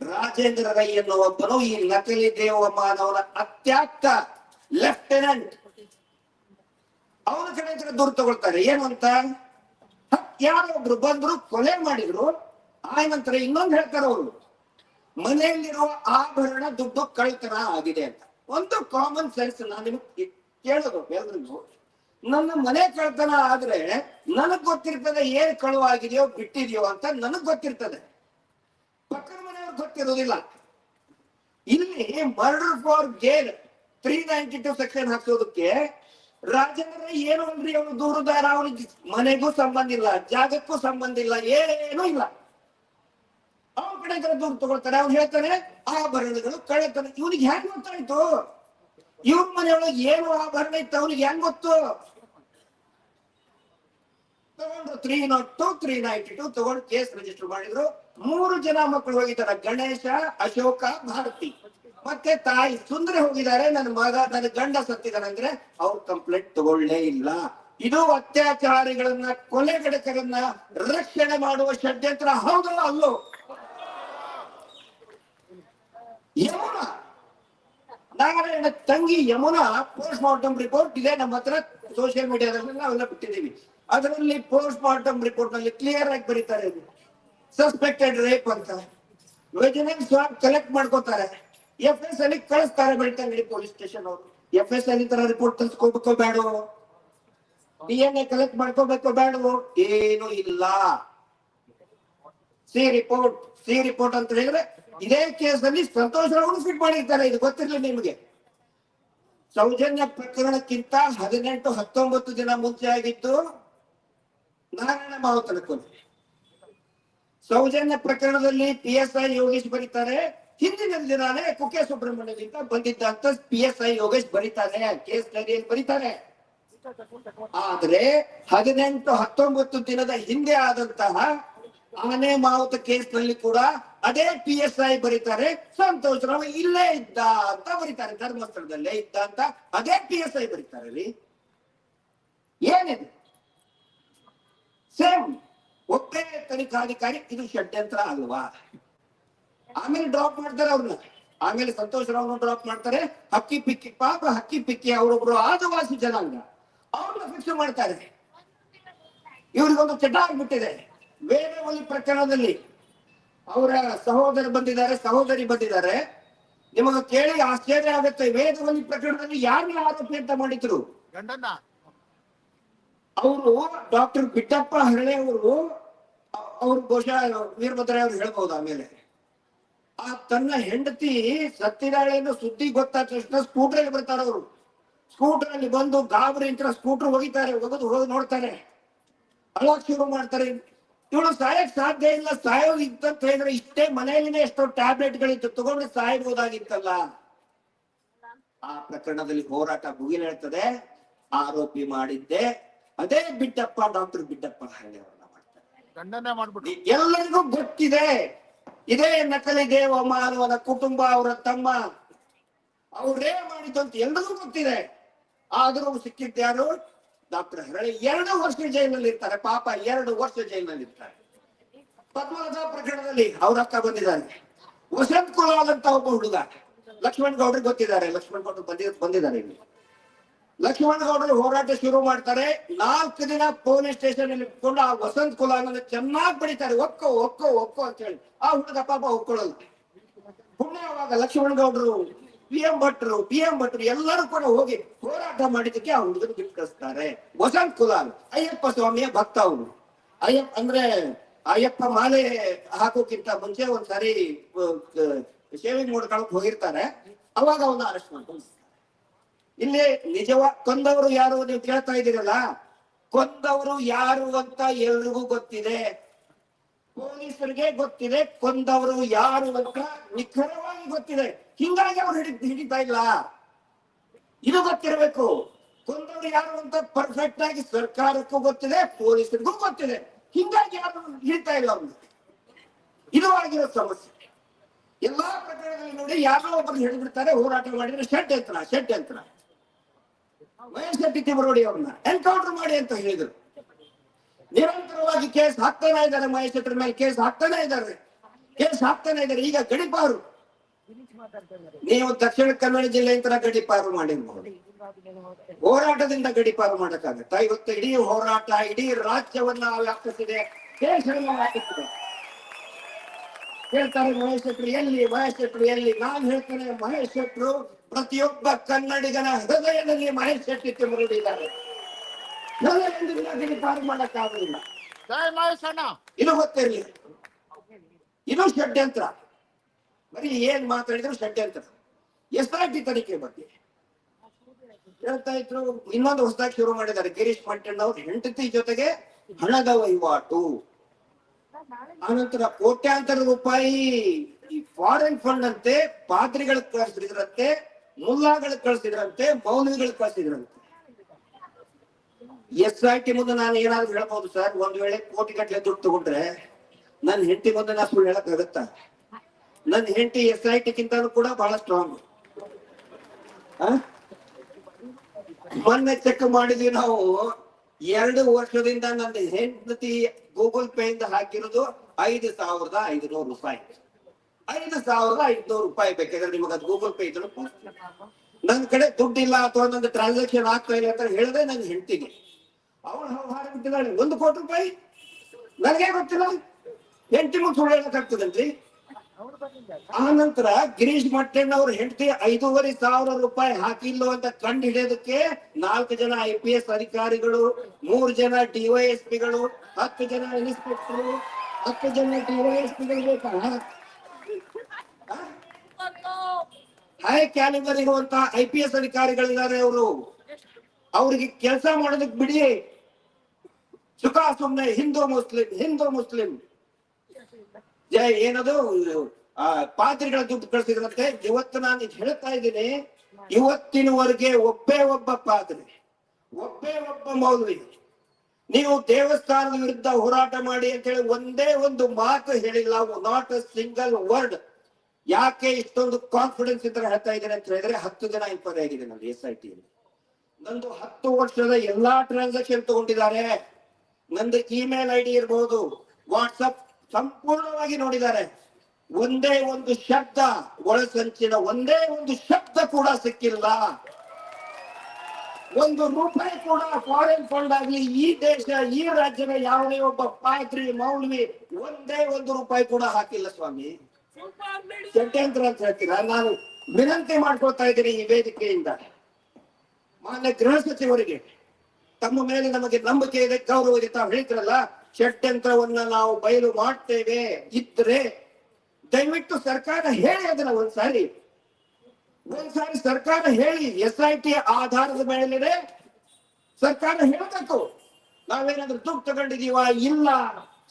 ರಾಜೇಂದ್ರ ರೈ ಎನ್ನುವೊಬ್ಬನು ಈ ನಕಲಿ ದೇವಮಾನವನ ಅತ್ಯಾಕ್ತ ಲೆಫ್ಟಿನೆಂಟ್. ಅವನ ಕಡೆ ಹತ್ರ ದೂರು ತಗೊಳ್ತಾರೆ. ಏನು ಅಂತ? ಯಾರೊಬ್ರು ಯಾರೋ ಒಬ್ರು ಬಂದ್ರು, ಕೊಲೆ ಮಾಡಿದ್ರು. ಆ ನಂತರ ಇನ್ನೊಂದು ಹೇಳ್ತಾರೆ ಅವರು. ಮನೆಯಲ್ಲಿರುವ ಆಭರಣ ದುಡ್ಡು ಕಳ್ತನ ಆಗಿದೆ ಅಂತ. ಒಂದು ಕಾಮನ್ ಸೆನ್ಸ್ ನಾನು ನಿಮಗೆ ಕೇಳೋದು ಎಲ್ರಿಗೂ ನನ್ನ ಮನೆ ಕಳ್ತನ ಆದ್ರೆ ನನಗ್ ಗೊತ್ತಿರ್ತದೆ ಏನ್ ಕಳುವಾಗಿದೆಯೋ ಬಿಟ್ಟಿದೆಯೋ ಅಂತ ನನಗ್ ಗೊತ್ತಿರ್ತದೆ. ಪಕ್ಕದ ಮನೆಯವ್ರಿಗೆ ಗೊತ್ತಿರೋದಿಲ್ಲ. ಇಲ್ಲಿ murder for gain three ninety two section ಹಾಕೋದಕ್ಕೆ ರಾಜೇಂದ್ರ ಏನು ಅಲ್ರಿ ಅವನು ದೂರದಾರ ಅವನಿಗೆ ಮನೆಗೂ ಸಂಬಂಧ ಇಲ್ಲ, ಜಾಗಕ್ಕೂ ಸಂಬಂಧ ಇಲ್ಲ ಏನೂ ಇಲ್ಲ. ಅವನ ಕಡೆ ದೂರು ತರ ದೂರ ತಗೊಳ್ತಾರೆ ಅವ್ನು ಹೇಳ್ತಾನೆ ಆಭರಣಗಳು ಕಳೆತಾನೆ ಇವನಿಗೆ ಹೆಂಗ್ ಗೊತ್ತಾಯ್ತು? ಇವ್ರ ಮನೆಯೊಳಗೆ ಏನು ಆಭರಣ ಇತ್ತು ಅವ್ರಿಗೆ ಹೆಂಗ್ ಗೊತ್ತು? ತಗೊಂಡ್ರು three not two three ninety two ತಗೊಂಡು ಕೇಸ್ ರಿಜಿಸ್ಟರ್ ಮಾಡಿದ್ರು. ಮೂರು ಜನ ಮಕ್ಕಳು ಹೋಗಿದ್ದಾರೆ, ಗಣೇಶ, ಅಶೋಕ, ಭಾರತಿ. ಮತ್ತೆ ತಾಯಿ ಸುಂದರಿ ಹೋಗಿದ್ದಾರೆ, ನನ್ನ ಮಗ, ನನ್ನ ಗಂಡ ಸತ್ತಿದ್ದಾರೆ ಅಂದ್ರೆ ಅವ್ರು ಕಂಪ್ಲೇಂಟ್ ತಗೊಳ್ಳೇ ಇಲ್ಲ. ಇದು ಅತ್ಯಾಚಾರಿಗಳನ್ನ ಕೊಲೆಗಡಕರನ್ನ ರಕ್ಷಣೆ ಮಾಡುವ ಷಡ್ಯಂತ್ರ. ಹೌದಲ್ಲ, ಅಲ್ಲೋ? ನಾರಾಯಣ ತಂಗಿ ಯಮುನಾ ಪೋಸ್ಟ್ ಮಾರ್ಟಮ್ ರಿಪೋರ್ಟ್ ಇದೆ, ನಮ್ಮ ಹತ್ರ ಸೋಷಿಯಲ್ ಮೀಡಿಯಾದಲ್ಲಿ ನಾವೆಲ್ಲ ಬಿಟ್ಟಿದ್ದೀವಿ. ಅದರಲ್ಲಿ ಪೋಸ್ಟ್ ಮಾರ್ಟಮ್ ರಿಪೋರ್ಟ್ನಲ್ಲಿ ಕ್ಲಿಯರ್ ಆಗಿ ಬರೀತಾರೆ ಸಸ್ಪೆಕ್ಟೆಡ್ ರೇಪ್ ಅಂತ. ಯೋಜನೆ ಸ್ವಾಬ್ ಕಲೆಕ್ಟ್ ಮಾಡ್ಕೋತಾರೆ. ಎಫ್ ಎಸ್ ಅಲ್ಲಿ ಕಳಿಸ್ತಾರೆ ಬೆಳ್ತಂಗಡಿ ಪೊಲೀಸ್ ಸ್ಟೇಷನ್ ಅವರು. ಎಫ್ ಎಸ್ ಅಲ್ಲಿ ತರ ರಿಪೋರ್ಟ್ ತರಿಸ್ಕೋಬೇಕೋ ಬೇಡ ಡಿ ಎನ್ ಎ ಕಲೆಕ್ಟ್ ಮಾಡ್ಕೋಬೇಕೋ ಬೇಡ ಏನು ಇಲ್ಲ. ಸಿ ರಿಪೋರ್ಟ್ ಸಿ ರಿಪೋರ್ಟ್ ಅಂತ ಹೇಳಿದ್ರೆ ಇದೇ ಕೇಸ್ ಅಲ್ಲಿ ಸಂತೋಷ್ ಅವರು ಫಿಟ್ ಮಾಡಿರ್ತಾರೆ, ಇದು ಗೊತ್ತಿರಲಿಲ್ಲ ನಿಮಗೆ. ಸೌಜನ್ಯ ಪ್ರಕರಣಕ್ಕಿಂತ ಹದಿನೆಂಟು, ಹತ್ತೊಂಬತ್ತು ದಿನ ಮುಂಚೆ ಆಗಿತ್ತು ನಾರಾಯಣ ಕೊಲೆ ಸೌಜನ್ಯ ಪ್ರಕರಣದಲ್ಲಿ ಪಿ ಎಸ್ ಐ ಯೋಗೇಶ್ ಬರೀತಾರೆ. ಹಿಂದಿನ ದಿನಾನೇ ಕುಕ್ಕೆ ಸುಬ್ರಹ್ಮಣ್ಯದಿಂದ ಬಂದಿದ್ದ ಅಂತ ಪಿ ಎಸ್ ಐ ಯೋಗೇಶ್ ಬರೀತಾರೆ ಕೇಸ್ ಡೈರಿಯಲ್ಲಿ ಬರೀತಾರೆ ಆದ್ರೆ ಹದಿನೆಂಟು, ಹತ್ತೊಂಬತ್ತು ದಿನದ ಹಿಂದೆ ಆದಂತಹ ಆನೆ ಮಾವುತ ಕೇಸ್ನಲ್ಲಿ ಕೂಡ ಅದೇ ಪಿ ಎಸ್ ಐ ಬರೀತಾರೆ, ಸಂತೋಷ್ ರಾವ್ ಇಲ್ಲೇ ಇದ್ದ ಅಂತ ಬರೀತಾರೆ, ಧರ್ಮಸ್ಥಳದಲ್ಲೇ ಇದ್ದ ಅಂತ ಅದೇ ಪಿ ಎಸ್ ಐ ಬರೀತಾರೆ ರೀ ಏನಿದೆ? ಸೇಮ್ ಒಬ್ಬೇ ತನಿಖಾಧಿಕಾರಿ, ಇದು ಷಡ್ಯಂತ್ರ ಅಲ್ವಾ? ಆಮೇಲೆ ಡ್ರಾಪ್ ಮಾಡ್ತಾರೆ ಅವ್ರನ್ನ. ಆಮೇಲೆ ಸಂತೋಷ್ ರಾವ್ ಡ್ರಾಪ್ ಮಾಡ್ತಾರೆ. ಹಕ್ಕಿ ಪಿಕ್ಕಿ, ಪಾಪ ಹಕ್ಕಿ ಪಿಕ್ಕಿ ಅವರೊಬ್ರು ಆದಿವಾಸಿ ಜನಾಂಗ. ಅವ್ರನ್ನ ಫಿಕ್ಸ್ ಮಾಡ್ತಾರೆ. ಇವ್ರಿಗೊಂದು ಚಟ ಆಗ್ಬಿಟ್ಟಿದೆ. ವೇದವಲ್ಲಿ ಪ್ರಕರಣದಲ್ಲಿ ಅವರ ಸಹೋದರ ಬಂದಿದ್ದಾರೆ ಸಹೋದರಿ ಬಂದಿದ್ದಾರೆ. ನಿಮಗೆ ಕೇಳಿ ಆಶ್ಚರ್ಯ ಆಗುತ್ತೆ. ವೇದವಲ್ಲಿ ಪ್ರಕರಣದಲ್ಲಿ ಯಾರು ಆರೋಪಿ ಅಂತ ಮಾಡಿದ್ರು? ಅವರು ಡಾಕ್ಟರ್ ಬಿಟ್ಟಪ್ಪ ಹರಳೆ ಅವರು ಅವ್ರು ಬಹುಶಃ ವೀರಭದ್ರ ಅವ್ರು ಹೇಳ್ಬಹುದು ಆಮೇಲೆ. ಆ ತನ್ನ ಹೆಂಡತಿ ಸತ್ತಿದಾಳೆ ಅನ್ನೋ ಸುದ್ದಿ ಗೊತ್ತಾದ ತಕ್ಷಣ ಸ್ಕೂಟರ್ ಅಲ್ಲಿ ಬರ್ತಾರೆ ಅವರು. ಸ್ಕೂಟರ್ ಅಲ್ಲಿ ಬಂದು ಗಾಬರಿ ಅಂತ ಸ್ಕೂಟರ್ ಹೋಗಿತಾರೆ ಹೋಗೋದು ಹೋಗಿ ನೋಡ್ತಾರೆ. ಅಲೋಕ್ ಶುರು ಮಾಡ್ತಾರೆ. ಇವಳು ಸಾಯಕ್ ಸಾಧ್ಯ ಇಲ್ಲ ಸಾಯೋದು ಇತ್ತಂತ ಹೇಳಿದ್ರೆ ಇಷ್ಟೇ ಮನೆಯಲ್ಲಿನೇ ಎಷ್ಟೋ ಟ್ಯಾಬ್ಲೆಟ್ ಗಳಿತ್ತು ತಗೊಂಡು ಸಾಯ್ಬೋದಾಗಿತ್ತಲ್ಲ. ಆ ಪ್ರಕರಣದಲ್ಲಿ ಹೋರಾಟ ಮುಗಿಲೇಳ್ತದೆ ಆರೋಪಿ ಮಾಡಿದ್ದೆ. ಅದೇ ಬಿಟ್ಟಪ್ಪ ಡಾಕ್ಟರ್ ಬಿಟ್ಟಪ್ಪ ಹಳ್ಳಿ ಅವ್ರನ್ನ ಮಾಡ್ತಾರೆ ಮಾಡ್ಬಿಟ್ಟು ಎಲ್ಲರಿಗೂ ಗೊತ್ತಿದೆ. ಇದೇ ನಕಲಿ ದೇವ ಮಾನವನ ಕುಟುಂಬ ಅವರ ತಮ್ಮ. ಅವ್ರೇ ಮಾಡಿದ್ದು ಅಂತ ಎಲ್ಲರಿಗೂ ಗೊತ್ತಿದೆ. ಆದ್ರೂ ಸಿಕ್ಕಿದ್ಯಾರು ಡಾಕ್ಟರ್ ಹೇಳಿ ಎರಡು ವರ್ಷ ಜೈಲಿನಲ್ಲಿ ಇರ್ತಾರೆ, ಪಾಪ ಎರಡು ವರ್ಷ ಜೈಲಿನಲ್ಲಿ ಇರ್ತಾರೆ. ಪದ್ಮನಾಭ ಪ್ರಕರಣದಲ್ಲಿ ಅವ್ರ ಅಕ್ಕ ಬಂದಿದ್ದಾರೆ. ವಸಂತ್ ಕುಲ ಅಂತ ಒಬ್ಬ ಹುಡುಗ, ಲಕ್ಷ್ಮಣ್ ಗೌಡ್ರಿಗೆ ಗೊತ್ತಿದ್ದಾರೆ, ಲಕ್ಷ್ಮಣ್ ಗೌಡ್ರು ಬಂದಿ, ಬಂದಿದ್ದಾರೆ ಇಲ್ಲಿ. ಲಕ್ಷ್ಮಣ್ ಗೌಡರು ಹೋರಾಟ ಶುರು ಮಾಡ್ತಾರೆ, ನಾಲ್ಕು ದಿನ ಪೊಲೀಸ್ ಸ್ಟೇಷನ್ ಅಲ್ಲಿ ಇಟ್ಕೊಂಡು ಆ ವಸಂತ್ ಕುಲಾಲನ್ನ ಚೆನ್ನಾಗಿ ಬಡಿತಾರೆ ಒಕ್ಕೋ ಒಕ್ಕೋ ಒಕ್ಕೋ ಅಂತ ಹೇಳಿ. ಆ ಹುಡುಗ ಪಾಪ ಒಪ್ಕೊಳ್ಳಲ್ಲ. ಪುಣ್ಯ ಅವಾಗ ಲಕ್ಷ್ಮಣ್ ಗೌಡರು ಪಿ ಎಂ ಭಟ್ರು ಪಿ ಎಂ ಭಟ್ರು ಎಲ್ಲರೂ ಕೂಡ ಹೋಗಿ ಹೋರಾಟ ಮಾಡಿದಕ್ಕೆ ಆ ಹುಡುಗನ ಬಿಟ್ಟು ಕಳಿಸ್ತಾರೆ ವಸಂತ್ ಕುಲಾಲ್, ಅಯ್ಯಪ್ಪ ಸ್ವಾಮಿಯ ಭಕ್ತ ಅವನು. ಅಯ್ಯಪ್ಪ ಅಂದ್ರೆ ಅಯ್ಯಪ್ಪ ಮಾಲೆ ಹಾಕೋಕ್ಕಿಂತ ಮುಂಚೆ ಒಂದ್ಸಾರಿ ಶೇವಿಂಗ್ ಮಾಡ್ಕೊಳಕ್ ಹೋಗಿರ್ತಾರೆ. ಅವಾಗ ಅವನ್ನ ಅರೆಸ್ಟ್ ಮಾಡ್ಕೊಂಡು ಇಲ್ಲಿ ನಿಜವ, ಕೊಂದವರು ಯಾರು ನೀವು ಕೇಳ್ತಾ ಇದ್ದೀರಲ್ಲ? ಕೊಂದವರು ಯಾರು ಅಂತ ಎಲ್ರಿಗೂ ಗೊತ್ತಿದೆ. ಪೊಲೀಸರಿಗೆ ಗೊತ್ತಿದೆ, ಕೊಂದವರು ಯಾರು ಅಂತ ನಿಖರವಾಗಿ ಗೊತ್ತಿದೆ. ಹಿಂಗಾಗಿ ಅವ್ರು ಹಿಡಿ ಹಿಡಿತಾ ಇಲ್ಲ. ಇದು ಗೊತ್ತಿರಬೇಕು. ಕೊಂದವರು ಯಾರು ಅಂತ ಪರ್ಫೆಕ್ಟ್ ಆಗಿ ಸರ್ಕಾರಕ್ಕೂ ಗೊತ್ತಿದೆ, ಪೊಲೀಸರಿಗೂ ಗೊತ್ತಿದೆ. ಹಿಂಗಾಗಿ ಯಾರು ಹಿಡಿತಾ ಇಲ್ಲ ಅವ್ರು. ಇದು ಆಗಿರೋ ಸಮಸ್ಯೆ. ಎಲ್ಲಾ ಪ್ರಕರಣಗಳಲ್ಲಿ ನೋಡಿ ಯಾರೋ ಒಬ್ಬರು ಹಿಡಿದ್ಬಿಡ್ತಾರೆ ಹೋರಾಟ ಮಾಡಿದ್ರೆ ಶೆಡ್ ಷಡ್ಯಂತ್ರ. ಮಹೇಶ್ ಶೆಟ್ಟಿ ಬರೋಡಿ ಅವ್ರನ್ನ ಎನ್ಕೌಂಟರ್ ಮಾಡಿ ಅಂತ ಹೇಳಿದ್ರು. ನಿರಂತರವಾಗಿ ಕೇಸ್ ಹಾಕ್ತಾನೆ ಇದ್ದಾರೆ ಮಹೇಶ್ ಶೆಟ್ಟರ್ ಮೇಲೆ, ಕೇಸ್ ಹಾಕ್ತಾನೆ ಇದ್ದಾರೆ. ಕೇಸ್ ಹಾಕ್ತಾನೆ ಇದ್ದಾರೆ. ಈಗ ಗಡಿಪಾರು ನೀವು ದಕ್ಷಿಣ ಕನ್ನಡ ಜಿಲ್ಲೆಯಿಂದ ಗಡಿಪಾರು ಮಾಡಿರ್ಬಹುದು ಹೋರಾಟದಿಂದ ಗಡಿಪಾರು ಮಾಡಕ್ಕಾಗತ್ತಾ? ಇವತ್ತು ಇಡೀ ಹೋರಾಟ ಇಡೀ ರಾಜ್ಯವನ್ನ ವ್ಯಾಪಿಸಿದೆ. ದೇಶವನ್ನ ವ್ಯಾಪಿಸಿದೆ. ಹೇಳ್ತಾರೆ ಮಹೇಶ್ ಶೆಟ್ರು ಎಲ್ಲಿ ಮಹೇಶ್ ಶೆಟ್ರು ಎಲ್ಲಿ? ನಾನ್ ಹೇಳ್ತೇನೆ ಮಹೇಶ್ ಶೆಟ್ರು ಪ್ರತಿಯೊಬ್ಬ ಕನ್ನಡಿಗನ ಹೃದಯದಲ್ಲಿ ಮಹೇಶ್ ಶೆಟ್ಟಿ ತಿಮರುಡಿದ್ದಾರೆ ಹೃದಯದಿಂದ ಗಡಿಪಾರು ಮಾಡಕ್ಕಾಗಲಿಲ್ಲ ಇದು ಗೊತ್ತಿರಲಿ ಇದು ಷಡ್ಯಂತ್ರ. ಬರೀ ಏನ್ ಮಾತಾಡಿದ್ರು ಷಡ್ಯಂತ್ರ ಎಸ್ ಆರ್ ಟಿ ತನಿಖೆ ಬಗ್ಗೆ ಹೇಳ್ತಾ ಇದ್ರು. ಇನ್ನೊಂದು ಹೊಸದಾಗಿ ಶುರು ಮಾಡಿದ್ದಾರೆ ಗಿರೀಶ್ ಪಂಟಣ್ಣ ಅವ್ರ, ಹೆಂಡತಿ ಜೊತೆಗೆ ಹಣದ ವಹಿವಾಟು. ಆನಂತರ ಕೋಟ್ಯಾಂತರ ರೂಪಾಯಿ ಈ ಫಾರಿನ್ ಫಂಡ್ ಅಂತೆ, ಪಾದ್ರಿಗಳು ಕಳಿಸಿದ್ರಂತೆ, ಮುಲ್ಲಾಗಳು ಕಳಿಸಿದ್ರಂತೆ, ಮೌಲ್ವಿಗಳು ಕಳಿಸಿದ್ರಂತೆ. ಎಸ್ ಐ ಟಿ ಮುಂದೆ ನಾನು ಏನಾದ್ರು ಹೇಳ್ಬೋದು ಸರ್? ಒಂದ್ ವೇಳೆ ಕೋಟಿ ಗಟ್ಟಲೆ ದುಡ್ಡು ತಗೊಂಡ್ರೆ ನನ್ನ ಹೆಂಡತಿ ಮುಂದೆ ನಾ ಸುಳ್ಳು ಹೇಳಕ್ ಆಗತ್ತಾ ನನ್ನ ಹೆಂಡತಿ ಎಸ್ ಐ ಟಿಗಿಂತಲೂ ಕೂಡ ಬಹಳ ಸ್ಟ್ರಾಂಗ್ ಮೊನ್ನೆ ಚೆಕ್ ಮಾಡಿದ್ವಿ ನಾವು, ಎರಡು ವರ್ಷದಿಂದ ನನ್ನ ಹೆಂಡತಿ ಗೂಗಲ್ ಪೇ ಇಂದ ಹಾಕಿರೋದು ಐದು ಸಾವಿರದ ಐದುನೂರು ರೂಪಾಯಿ. ಐದು ಸಾವಿರದ ಐದುನೂರು ರೂಪಾಯಿ ಬೇಕಾದ್ರೆ ನಿಮಗೆ ಅದು ಗೂಗಲ್ ಪೇ ಇದ್ರು ನನ್ ಕಡೆ ದುಡ್ಡಿಲ್ಲ ಅಥವಾ ನಂದು ಟ್ರಾನ್ಸಾಕ್ಷನ್ ಆಗ್ತಾ ಇಲ್ಲ ಅಂತ ಹೇಳಿದ್ರೆ ನನ್ನ ಹೆಂಡತಿಗೆ. ಅವಳು ವ್ಯವಹಾರ ಬಿಟ್ಟಿದ್ದಾಳೆ. ಒಂದು ಕೋಟಿ ರೂಪಾಯಿ? ನನಗೆ ಗೊತ್ತಿಲ್ಲ. ಹೆಂಡತಿ ಸುಳ್ಳು ಹೇಳಕ್ಕಾಗ್ತದನ್ರಿ ಆ ನಂತರ ಗಿರೀಶ್ ಮಟ್ಟಣ್ಣ ಅವ್ರ ಹೆಂಡತಿ ಐದೂವರೆ ಸಾವಿರ ರೂಪಾಯಿ ಹಾಕಿಲ್ಲ ಅಂತ ಕಂಡು ಹಿಡಿಯೋದಕ್ಕೆ ನಾಲ್ಕು ಜನ ಐ ಪಿ ಎಸ್ ಅಧಿಕಾರಿಗಳು, ಮೂರು ಜನ ಡಿವೈಎಸ್ಪಿಗಳು ಹತ್ತು ಜನ ಇನ್ಸ್ಪೆಕ್ಟರ್, ಹತ್ತು ಜನ ಬೇಕಾ? ಹೈ? ಕ್ಯಾಲಿಬರ್ ಇರುವಂತ ಐ ಪಿ ಎಸ್ ಅಧಿಕಾರಿಗಳಿದ್ದಾರೆ ಅವರು. ಅವ್ರಿಗೆ ಕೆಲಸ ಮಾಡೋದಕ್ ಬಿಡಿ. ಸುಖ ಸುಮ್ಮನೆ ಹಿಂದೂ ಮುಸ್ಲಿಂ ಹಿಂದೂ ಮುಸ್ಲಿಂ. ಏನದು? ಆ, ಪಾತ್ರೆಗಳ ದುಡ್ಡು ಕಳ್ಸಿದ್ರಂತೆ ಇವತ್ತು ನಾನು ಹೇಳ್ತಾ ಇದ್ದೀನಿ, ಇವತ್ತಿನವರೆಗೆ ಒಬ್ಬೇ ಒಬ್ಬ ಪಾತ್ರೆ, ಒಬ್ಬೇ ಒಬ್ಬ ಮೌಲ್ವಿ. ನೀವು ದೇವಸ್ಥಾನದ ವಿರುದ್ಧ ಹೋರಾಟ ಮಾಡಿ ಅಂತ ಹೇಳಿ ಒಂದೇ ಒಂದು ಮಾತು ಹೇಳಿಲ್ಲ ನಾಟ್ ಅ ಸಿಂಗಲ್ ವರ್ಡ್ ಯಾಕೆ ಇಷ್ಟೊಂದು ಕಾನ್ಫಿಡೆನ್ಸ್ ಇದ್ರೆ ಹೇಳ್ತಾ ಇದ್ದೀನಿ ಅಂತ ಹೇಳಿದ್ರೆ ಹತ್ತು ಜನ ಎನ್ಕ್ವೈರಿ ಆಗಿದೆ ನಾನು ಎಸ್ ಐ ಟಿ ನಂದು ಹತ್ತು ವರ್ಷದ ಎಲ್ಲಾ ಟ್ರಾನ್ಸಾಕ್ಷನ್ ತಗೊಂಡಿದ್ದಾರೆ. ನಂದು ಇಮೇಲ್ ಐ ಡಿ ಇರಬಹುದು ವಾಟ್ಸಪ್ ಸಂಪೂರ್ಣವಾಗಿ ನೋಡಿದ್ದಾರೆ. ಒಂದೇ ಒಂದು ಶಬ್ದ, ಒಳಸಂಚಿನ ಒಂದೇ ಒಂದು ಶಬ್ದ ಕೂಡ ಸಿಕ್ಕಿಲ್ಲ. ಒಂದು ರೂಪಾಯಿ ಕೂಡ ಫಾರಿನ್ ಫಂಡ್ ಆಗ್ಲಿ, ಈ ದೇಶ, ಈ ರಾಜ್ಯದ ಯಾವುದೇ ಒಬ್ಬ ಪಾತ್ರಿ ಮೌಲ್ವಿ ಒಂದೇ ಒಂದು ರೂಪಾಯಿ ಕೂಡ ಹಾಕಿಲ್ಲ ಸ್ವಾಮಿ. ಷಡ್ಯಂತ್ರ ಅಂತ ಹೇಳ್ತೀರಾ? ನಾನು ವಿನಂತಿ ಮಾಡ್ಕೊಳ್ತಾ ಇದ್ದೀನಿ ಈ ವೇದಿಕೆಯಿಂದ. ಮಾನ್ಯ ಗೃಹ ಸಚಿವರಿಗೆ, ತಮ್ಮ ಮೇಲೆ ನಮಗೆ ನಂಬಿಕೆ ಇದೆ, ಗೌರವ ಇದೆ, ತಾವು ಹೇಳ್ತಿರಲ್ಲ ಷಡ್ಯಂತ್ರವನ್ನ ನಾವು ಬಯಲು ಮಾಡ್ತೇವೆ ಇದ್ರೆ ದಯವಿಟ್ಟು ಸರ್ಕಾರ ಹೇಳಿ ಅದನ್ನ ಒಂದ್ಸಾರಿ. ಒಂದ್ಸಾರಿ ಸರ್ಕಾರ ಹೇಳಿ, ಎಸ್ ಐ ಟಿ ಆಧಾರದ ಮೇಲೆ ಸರ್ಕಾರ ಹೇಳಬೇಕು. ನಾವೇನಾದ್ರೂ ದುಡ್ಡು ತಗೊಂಡಿದೀವ? ಇಲ್ಲ.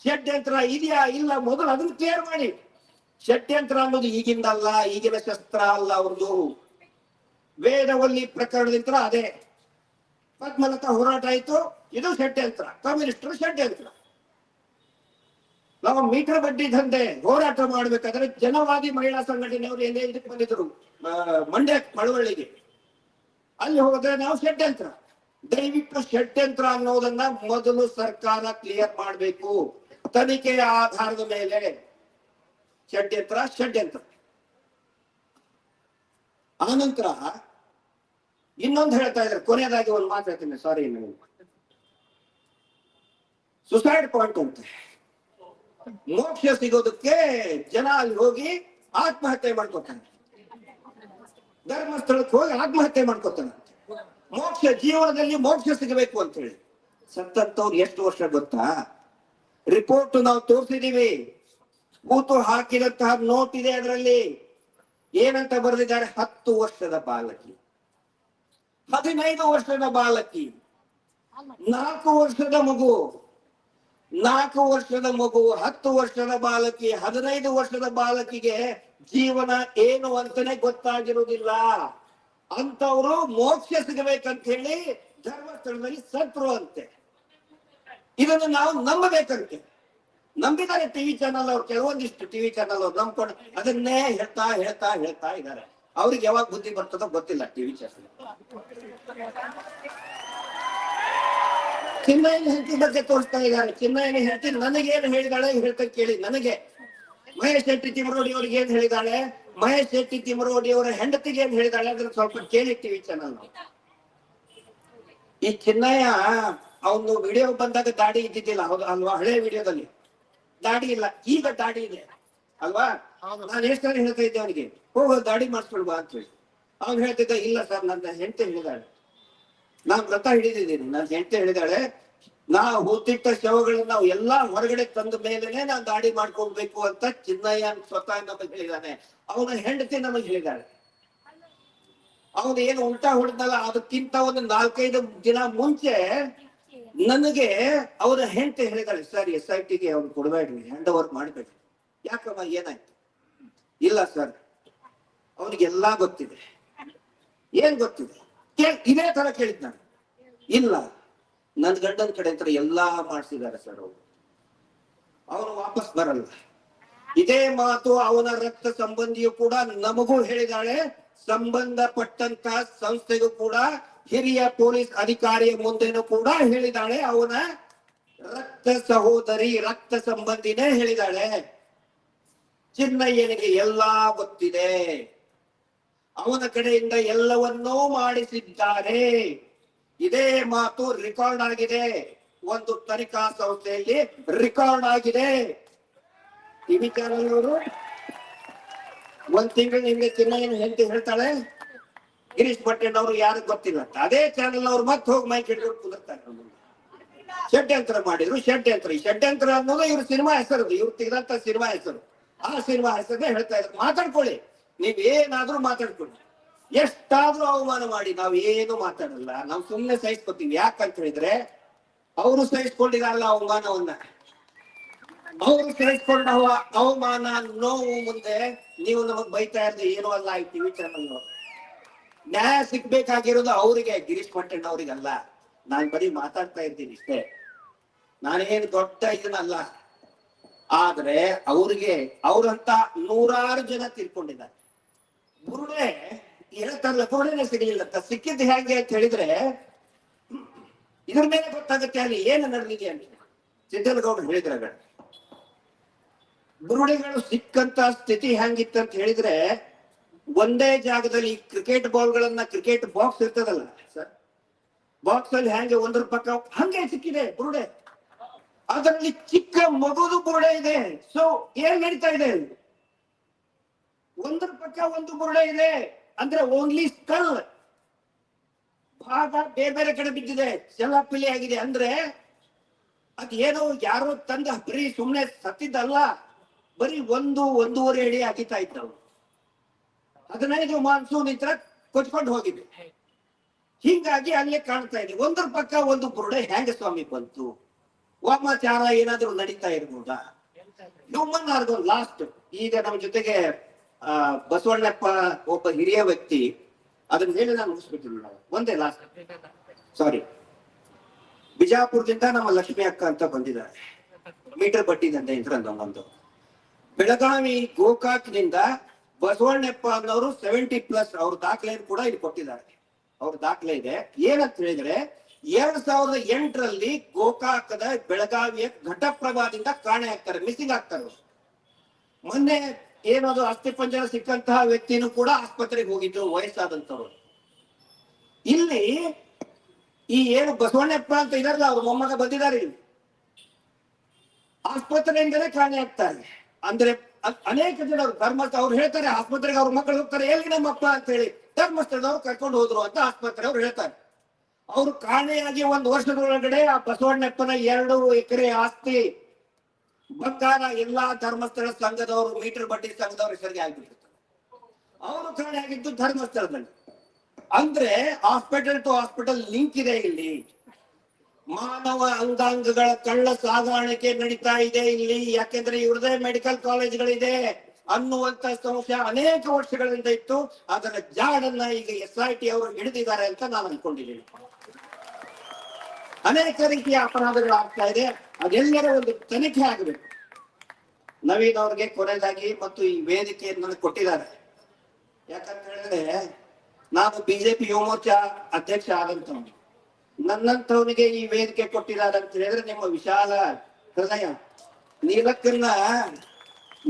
ಷಡ್ಯಂತ್ರ ಇದೆಯಾ? ಇಲ್ಲ. ಮೊದಲು ಅದನ್ನ ಕ್ಲಿಯರ್ ಮಾಡಿ. ಷಡ್ಯಂತ್ರ ಅನ್ನೋದು ಈಗಿಂದಲ್ಲ, ಈಗಿನ ಶಸ್ತ್ರ ಅಲ್ಲ ಅವ್ರದ್ದು ವೇದವಲ್ಲಿ ಪ್ರಕರಣದಿಂದ ಅದೇ. ಪದ್ಮಲತಾ ಹೋರಾಟ ಆಯ್ತು, ಇದು ಷಡ್ಯಂತ್ರ. ಕಮ್ಯುನಿಸ್ಟರು ಷಡ್ಯಂತ್ರ. ನಾವು ಮೀಟರ್ ಬಡ್ಡಿ ದಂಧೆ ಹೋರಾಟ ಮಾಡ್ಬೇಕಾದ್ರೆ ಜನವಾದಿ ಮಹಿಳಾ ಸಂಘಟನೆಯವರು ಎಲ್ಲೇ ಇದಕ್ಕೆ ಬಂದಿದ್ರು? ಮಂಡ್ಯ ಮಳವಳ್ಳಿಗೆ. ಅಲ್ಲಿ ಹೋದ್ರೆ ನಾವು ಷಡ್ಯಂತ್ರ. ದಯವಿಟ್ಟು ಷಡ್ಯಂತ್ರ ಅನ್ನೋದನ್ನ ಮೊದಲು ಸರ್ಕಾರ ಕ್ಲಿಯರ್ ಮಾಡಬೇಕು. ತನಿಖೆಯ ಆಧಾರದ ಮೇಲೆ ಷಡ್ಯಂತ್ರ ಷಡ್ಯಂತ್ರ. ಆನಂತರ ಇನ್ನೊಂದು ಹೇಳ್ತಾ ಇದ್ರೆ ಕೊನೆಯದಾಗಿ ಒಂದು ಮಾತು ಹೇಳ್ತೀನಿ. ಸಾರಿ ಸುಸೈಡ್ ಪಾಯಿಂಟ್ ಅಂತ. ಮೋಕ್ಷ ಸಿಗೋದಕ್ಕೆ ಜನ ಅಲ್ಲಿ ಹೋಗಿ ಆತ್ಮಹತ್ಯೆ ಮಾಡ್ಕೊತಾನೆ. ಧರ್ಮಸ್ಥಳಕ್ಕೆ ಹೋಗಿ ಆತ್ಮಹತ್ಯೆ ಮಾಡ್ಕೊತಾನೆ. ಮೋಕ್ಷ ಜೀವನದಲ್ಲಿ ಮೋಕ್ಷ ಸಿಗಬೇಕು ಅಂತ ಹೇಳಿ ಸತ್ತಂತವ್ರು ಎಷ್ಟು ವರ್ಷ ಗೊತ್ತಾ? ರಿಪೋರ್ಟ್ ನಾವು ತೋರಿಸಿದೀವಿ. ಕೂತು ಹಾಕಿದಂತಹ ನೋಟ್ ಇದೆ ಅದರಲ್ಲಿ. ಏನಂತ ಬರೆದಿದ್ದಾರೆ? ಹತ್ತು ವರ್ಷದ ಬಾಲಕಿ. ಹದಿನೈದು ವರ್ಷದ ಬಾಲಕಿ. ನಾಲ್ಕು ವರ್ಷದ ಮಗು. ನಾಲ್ಕು ವರ್ಷದ ಮಗು, ಹತ್ತು ವರ್ಷದ ಬಾಲಕಿ, ಹದಿನೈದು ವರ್ಷದ ಬಾಲಕಿಗೆ ಜೀವನ ಏನು ಅಂತಾನೆ ಗೊತ್ತಾಗಿರುವುದಿಲ್ಲ. ಅಂತವರು ಮೋಕ್ಷ ಸಿಗಬೇಕಂತ ಹೇಳಿ ಧರ್ಮಸ್ಥಳದಲ್ಲಿ ಸತ್ರು ಅಂತೆ. ಇದನ್ನು ನಾವು ನಂಬಬೇಕಂತೆ. ನಂಬಿದ್ದಾರೆ ಟಿವಿ ಚಾನಲ್ ಅವ್ರು, ಕೆಲವೊಂದಿಷ್ಟು ಟಿವಿ ಚಾನಲ್ ಅವ್ರು ನಂಬ್ಕೊಂಡು ಅದನ್ನೇ ಹೇಳ್ತಾ ಹೇಳ್ತಾ ಹೇಳ್ತಾ ಇದ್ದಾರೆ. ಅವ್ರಿಗೆ ಯಾವಾಗ ಬುದ್ಧಿ ಬರ್ತದೋ ಗೊತ್ತಿಲ್ಲ ಟಿವಿ ಚಾನಲ್. ಚಿನ್ನಯ್ಯನ ಹೆಂಡತಿ ಬಗ್ಗೆ ತೋರಿಸ್ತಾ ಇದ್ದಾರೆ. ಚಿನ್ಮಯನ ಹೆಂಡತಿ ಏನು ಹೇಳಿದಾಳೆ ಹೇಳ್ತಾ ಕೇಳಿ ನನಗೆ. ಮಹೇಶ್ ಶೆಟ್ಟಿ ತಿಮರೋಡಿ ಅವ್ರಿಗೆ ಏನ್ ಹೇಳಿದಾಳೆ? ಮಹೇಶ್ ಶೆಟ್ಟಿ ತಿಮರೋಡಿ ಅವರ ಹೆಂಡತಿಗೆ ಏನ್ ಹೇಳಿದಾಳೆ? ಅಂದ್ರೆ ಸ್ವಲ್ಪ ಕೇಳಿರ್ತೀವಿ ಚೆನ್ನಾಗಿ. ಈ ಚಿನ್ನಯ್ಯ ಅವನು ವಿಡಿಯೋ ಬಂದಾಗ ದಾಡಿ ಇದ್ದಿದ್ದಿಲ್ಲ. ಹೌದು ಅಲ್ವಾ? ಹಳೆ ವಿಡಿಯೋದಲ್ಲಿ ದಾಡಿ ಇಲ್ಲ. ಈಗ ದಾಡಿ ಇದೆ. ಅಲ್ವಾ? ನಾನು ಎಷ್ಟು ಸಲ ಹೇಳ್ತಾ ಇದ್ದೆ ಅವನಿಗೆ ಹೋಗೋ ದಾಡಿ ಮಾಡಿಸ್ಕೊಳ್ಬಾ ಅಂತ ಹೇಳಿ. ಅವ್ನು ಹೇಳ್ತಿದ್ದ ಇಲ್ಲ ಸರ್ ನನ್ನ ಹೆಂಡತಿ ಹೇಳಿದಾಳೆ. ನಾನ್ ವ್ರತ ಹಿಡಿದಿದ್ದೀನಿ. ನನ್ನ ಹೆಂಡತಿ ಹೇಳಿದಾಳೆ, ನಾ ಹೂತಿಟ್ಟ ಶವಗಳನ್ನ ನಾವು ಎಲ್ಲಾ ಹೊರಗಡೆ ತಂದ ಮೇಲೆನೆ ನಾನ್ ದಾಡಿ ಮಾಡ್ಕೊಳ್ಬೇಕು ಅಂತ ಚಿನ್ನಯ್ಯ ಸ್ವತಃ ನಮಗೆ ಹೇಳಿದಾನೆ. ಅವನ ಹೆಂಡತಿ ನಮಗೆ ಹೇಳಿದಾಳೆ. ಅವನು ಏನು ಉಲ್ಟಾ ಹೊಡೆದಲ್ಲ ಅದಕ್ಕಿಂತ ಒಂದು ನಾಲ್ಕೈದು ದಿನ ಮುಂಚೆ ನನಗೆ ಅವರ ಹೆಂಡತಿ ಹೇಳಿದಾಳೆ, ಸರ್ ಎಸ್ ಐ ಟಿಗೆ ಅವ್ನು ಕೊಡಬೇಡ್ರಿ ಹ್ಯಾಂಡ್ ಓವರ್ ಮಾಡ್ಬೇಡ್ರಿ. ಯಾಕಮ್ಮ, ಏನಾಯ್ತು? ಇಲ್ಲ, ಸರ್, ಅವನಿಗೆಲ್ಲಾ ಗೊತ್ತಿದೆ. ಏನ್ ಗೊತ್ತಿದೆ? ಕೇಳ್, ಇದೇ ತರ ಕೇಳಿದ್ ನಾನು. ಇಲ್ಲ, ನನ್ ಗಂಡನ ಕಡೆ ಹತ್ರ ಎಲ್ಲಾ ಮಾಡ್ಸಿದ್ದಾರೆ ಸರ್ ಅವರು. ಅವನು ವಾಪಸ್ ಬರಲ್ಲ. ಇದೇ ಮಾತು ಅವನ ರಕ್ತ ಸಂಬಂಧಿಯು ಕೂಡ ನಮಗೂ ಹೇಳಿದಾಳೆ. ಸಂಬಂಧಪಟ್ಟಂತ ಸಂಸ್ಥೆಗೂ ಕೂಡ, ಹಿರಿಯ ಪೊಲೀಸ್ ಅಧಿಕಾರಿಯ ಮುಂದೆನೂ ಕೂಡ ಹೇಳಿದಾಳೆ. ಅವನ ರಕ್ತ ಸಹೋದರಿ, ರಕ್ತ ಸಂಬಂಧಿನೇ ಹೇಳಿದಾಳೆ. ಚಿನ್ನಯ್ಯನಿಗೆ ಎಲ್ಲಾ ಗೊತ್ತಿದೆ. ಅವನ ಕಡೆಯಿಂದ ಎಲ್ಲವನ್ನೂ ಮಾಡಿಸಿದ್ದಾರೆ. ಇದೇ ಮಾತು ರೆಕಾರ್ಡ್ ಆಗಿದೆ. ಒಂದು ತನಿಖಾ ಸಂಸ್ಥೆಯಲ್ಲಿ ರೆಕಾರ್ಡ್ ಆಗಿದೆ. ಟಿವಿ ಚಾನಲ್ ಅವರು ಒಂದ್ ತಿಂಗಳ ಹಿಂದೆ ಚಿನ್ನಯ್ಯನ ಹೆಂಡತಿ ಹೇಳ್ತಾಳೆ? ಗಿರೀಶ್ ಅವರು ಯಾರು ಗೊತ್ತಿಲ್ಲ ಅಂತ. ಅದೇ ಚಾನಲ್ ಅವ್ರು ಮತ್ತೆ ಹೋಗಿ ಮೈಕ್ ಹಿಡಿದ್ರು ಕುದುರ್ತಾರೆ ಷಡ್ಯಂತ್ರ ಮಾಡಿದ್ರು, ಷಡ್ಯಂತ್ರ. ಈ ಷಡ್ಯಂತ್ರ ಅನ್ನೋದು ಇವ್ರ ಸಿನಿಮಾ ಹೆಸರು ಇವ್ರು ತೆಗೆದಂತ ಸಿನಿಮಾ ಹೆಸರು. ಆ ಸಿನಿಮಾ ಹೆಸರನ್ನೇ ಹೇಳ್ತಾ ಇದ್ರು ಮಾತಾಡ್ಕೊಳ್ಳಿ. ನೀವ್ ಏನಾದ್ರೂ ಮಾತಾಡ್ಕೊಳ್ಳಿ. ಎಷ್ಟಾದ್ರೂ ಅವಮಾನ ಮಾಡಿ ನಾವ್ ಏನು ಮಾತಾಡಲ್ಲ, ನಾವು ಸುಮ್ಮನೆ ಸಹಿಸ್ಕೊತೀವಿ. ಯಾಕಂತ ಹೇಳಿದ್ರೆ, ಅವರು ಸಹಿಸ್ಕೊಂಡಿರಲ್ಲ ಅವಮಾನವನ್ನ. ಅವರು ಸಹಿಸ್ಕೊಂಡ ಅವ- ಅವಮಾನ, ನೋವು ಮುಂದೆ ನೀವು ನಮಗ್ ಬೈತಾ ಇರೋದು ಏನೂ ಅಲ್ಲ ಈ ಟಿವಿ ಚಾನಲ್ ನ್ಯಾಯ ಸಿಗ್ಬೇಕಾಗಿರೋದು ಅವರಿಗೆ, ಗಿರೀಶ್ ಪಟ್ಟಣ್ಣ ಅವ್ರಿಗಲ್ಲ ನಾನ್ ಬರೀ ಮಾತಾಡ್ತಾ ಇರ್ತೀನಿ ಇಷ್ಟೇ. ನಾನೇನು ದೊಡ್ಡ ಇದನ್ನಲ್ಲ. ಆದ್ರೆ ಅವ್ರಿಗೆ ಅವ್ರಂತ ನೂರಾರು ಜನ ತಿಳ್ಕೊಂಡಿದ್ದಾರೆ ಬುರುಡೆ ಹೇಳ್ತಾರಲ್ಲ ಬುರುಡೆನೆ ಸಿಗಲಿಲ್ಲ ಸಿಕ್ಕಿದ್ದು ಹೇಗೆ ಅಂತ ಹೇಳಿದ್ರೆ, ಇದ್ರ ಮೇಲೆ ಗೊತ್ತಾಗುತ್ತೆ ಅಲ್ಲಿ ಏನು ನಡೆದಿದೆ ಅಂತ. ಸಿದ್ದನಗೌಡರು ಹೇಳಿದ್ರ ಬುರುಡೆಗಳು ಸಿಕ್ಕಂತ ಸ್ಥಿತಿ ಹೆಂಗಿತ್ತು ಅಂತ ಹೇಳಿದ್ರೆ, ಒಂದೇ ಜಾಗದಲ್ಲಿ ಕ್ರಿಕೆಟ್ ಬಾಲ್ಗಳನ್ನ ಕ್ರಿಕೆಟ್ ಬಾಕ್ಸ್ ಇರ್ತದಲ್ಲ ಸರ್ ಬಾಕ್ಸ್ ಅಲ್ಲಿ ಹೆಂಗೆ ಒಂದ್ರ ಪಕ್ಕ ಹಂಗೆ ಸಿಕ್ಕಿದೆ ಬುರುಡೆ ಅದರಲ್ಲಿ ಚಿಕ್ಕ ಮಗುದು ಬುರುಡೆ ಇದೆ. ಸೊ ಏನ್ ನಡೀತಾ ಇದೆ ಪಕ್ಕ ಒಂದು ಬುರುಡೆ ಇದೆ. ಅಂದ್ರೆ ಓನ್ಲಿ ಸ್ಕಲ್ ಭಾಗ ಬೇರೆ ಬೇರೆ ಕಡೆ ಬಿದ್ದಿದೆ. ಚೆಲ್ಲಾಪಿಲ್ಲಿ ಆಗಿದೆ. ಅಂದ್ರೆ ಅದೇನೋ ಯಾರೋ ತಂದ ಬರೀ ಸುಮ್ನೆ ಸತ್ತಿದ್ದಲ್ಲ. ಬರೀ ಒಂದು ಒಂದೂವರೆ ಅಡಿ ಅಗಿತಾ ಇದ್ದವು. ಹದಿನೈದು ಮಾನ್ಸೂನ್ ಇದ್ರ ಕೊಚ್ಕೊಂಡು ಹೋಗಿದೆ. ಹೀಗಾಗಿ ಅಲ್ಲೇ ಕಾಣ್ತಾ ಇದೆ. ಒಂದ್ರ ಪಕ್ಕ ಒಂದು ಬುರುಡೆ ಹೆಂಗ ಸ್ವಾಮಿ ಬಂತು. ವಾಮಾಚಾರ ಏನಾದ್ರೂ ನಡೀತಾ ಇರ್ಬೋದಾ ಹ್ಯೂಮನ್ ಲಾಸ್ಟ್ ಈಗ ನಮ್ಮ ಜೊತೆಗೆ ಆ, ಬಸವಣ್ಣಪ್ಪ ಒಬ್ಬ ಹಿರಿಯ ವ್ಯಕ್ತಿ, ಅದನ್ನ ಹೇಳಿ ನಾನು ಮುಗಿಸ್ಬಿಟ್ಟಿಲ್ಲ ನಾವು ಒಂದೇ ಲಾಸ್ಟ್ ಸಾರಿ ಬಿಜಾಪುರದಿಂದ ನಮ್ಮ ಲಕ್ಷ್ಮಿ ಅಕ್ಕ ಅಂತ ಬಂದಿದ್ದಾರೆ. ಮೀಟರ್ ಬಟ್ಟಿದಂತೆ ದಂಧೆ ನಮ್ಮೊಂದು ಬೆಳಗಾವಿ ಗೋಕಾಕ್ನಿಂದ ಬಸವಣ್ಣಪ್ಪ ಅನ್ನೋರು ಸೆವೆಂಟಿ ಪ್ಲಸ್ ಅವ್ರ ದಾಖಲೆಯನ್ನು ಕೂಡ ಇಲ್ಲಿ ಕೊಟ್ಟಿದ್ದಾರೆ. ಅವ್ರ ದಾಖಲೆ ಇದೆ. ಏನಂತ ಹೇಳಿದ್ರೆ, ಎರಡ್ ಸಾವಿರದ ಎಂಟರಲ್ಲಿ ಗೋಕಾಕದ ಬೆಳಗಾವಿಯ ಘಟಪ್ರಭಾದಿಂದ ಕಾಣೆ ಆಗ್ತಾರೆ ಮಿಸ್ಸಿಂಗ್ ಆಗ್ತಾರೆ ಮೊನ್ನೆ ಏನದು ಅಸ್ಥಿಪಂಜರ ಸಿಕ್ಕಂತಹ ವ್ಯಕ್ತಿನೂ ಕೂಡ ಆಸ್ಪತ್ರೆಗೆ ಹೋಗಿದ್ರು ವಯಸ್ಸಾದಂತವ್ರು ಇಲ್ಲಿ ಈ ಏನು ಬಸವಣ್ಣಪ್ಪ ಅಂತ ಇದಾರಲ್ಲ, ಅವ್ರ ಮೊಮ್ಮಗ ಬಂದಿದ್ದಾರೆ ಇಲ್ಲಿ. ಆಸ್ಪತ್ರೆಯಿಂದಲೇ ಕಾಣೆ ಆಗ್ತಾರೆ. ಅಂದ್ರೆ ಅನೇಕ ಜನರು ಧರ್ಮಸ್ಥ ಅವ್ರು ಹೇಳ್ತಾರೆ, ಆಸ್ಪತ್ರೆಗೆ ಅವ್ರ ಮಕ್ಕಳು ಹೋಗ್ತಾರೆ ಎಲ್ಲಿ ನಮ್ಮಪ್ಪ ಅಂತ ಹೇಳಿ ಧರ್ಮಸ್ಥಳದವ್ರು ಕರ್ಕೊಂಡು ಹೋದ್ರು ಅಂತ ಆಸ್ಪತ್ರೆ ಅವ್ರು ಹೇಳ್ತಾರೆ. ಅವ್ರು ಕಾಣೆಯಾಗಿ ಒಂದು ವರ್ಷದೊಳಗಡೆ ಆ ಬಸವಣ್ಣಪ್ಪನ ಎರಡು ಎಕರೆ ಆಸ್ತಿ ಬಂಗಾರ ಎಲ್ಲಾ ಧರ್ಮಸ್ಥಳ ಸಂಘದವರು, ಮೀಟರ್ ಬಡ್ಡಿ ಸಂಘದವರು ಹೆಸರಿಗೆ ಆಗ್ಬಿಟ್ಟಿರ್ತಾರೆ. ಅವರು ಕಾಣೆ ಆಗಿದ್ದು ಧರ್ಮಸ್ಥಳದಲ್ಲಿ. ಅಂದ್ರೆ ಹಾಸ್ಪಿಟಲ್ ಟು ಹಾಸ್ಪಿಟಲ್ ಲಿಂಕ್ ಇದೆ ಇಲ್ಲಿ. ಮಾನವ ಅಂಗಾಂಗಗಳ ಕಳ್ಳ ಸಾಗಾಣಿಕೆ ನಡೀತಾ ಇದೆ ಇಲ್ಲಿ. ಯಾಕೆಂದ್ರೆ ಇವ್ರದೇ ಮೆಡಿಕಲ್ ಕಾಲೇಜ್ಗಳಿದೆ ಅನ್ನುವಂತ ಸಮಸ್ಯೆ ಅನೇಕ ವರ್ಷಗಳಿಂದ ಇತ್ತು. ಅದರ ಜಾಡನ್ನ ಈಗ ಎಸ್ ಐ ಟಿ ಅವರು ಹಿಡಿದಿದ್ದಾರೆ ಅಂತ ನಾನು ಅನ್ಕೊಂಡಿದ್ದೀನಿ. ಅನೇಕ ರೀತಿಯ ಅಪರಾಧಗಳು ಆಗ್ತಾ ಇದೆ. ಅದೆಲ್ಲರ ಒಂದು ತನಿಖೆ ಆಗಬೇಕು. ನವೀನ್ ಅವ್ರಿಗೆ ಕೊನೆಯದಾಗಿ ಮತ್ತು ಈ ವೇದಿಕೆಯನ್ನು ಕೊಟ್ಟಿದ್ದಾರೆ. ಯಾಕಂತ ಹೇಳಿದ್ರೆ, ನಾನು ಬಿಜೆಪಿ ಯುವ ಮೋರ್ಚಾ ಅಧ್ಯಕ್ಷ ಆದಂತವನು ನನ್ನಂತವನಿಗೆ ಈ ವೇದಿಕೆ ಕೊಟ್ಟಿದ್ದಾರೆ ಅಂತ ಹೇಳಿದ್ರೆ ನಿಮ್ಮ ವಿಶಾಲ ಹೃದಯ. ನೀಲಕ್ಕನ್ನ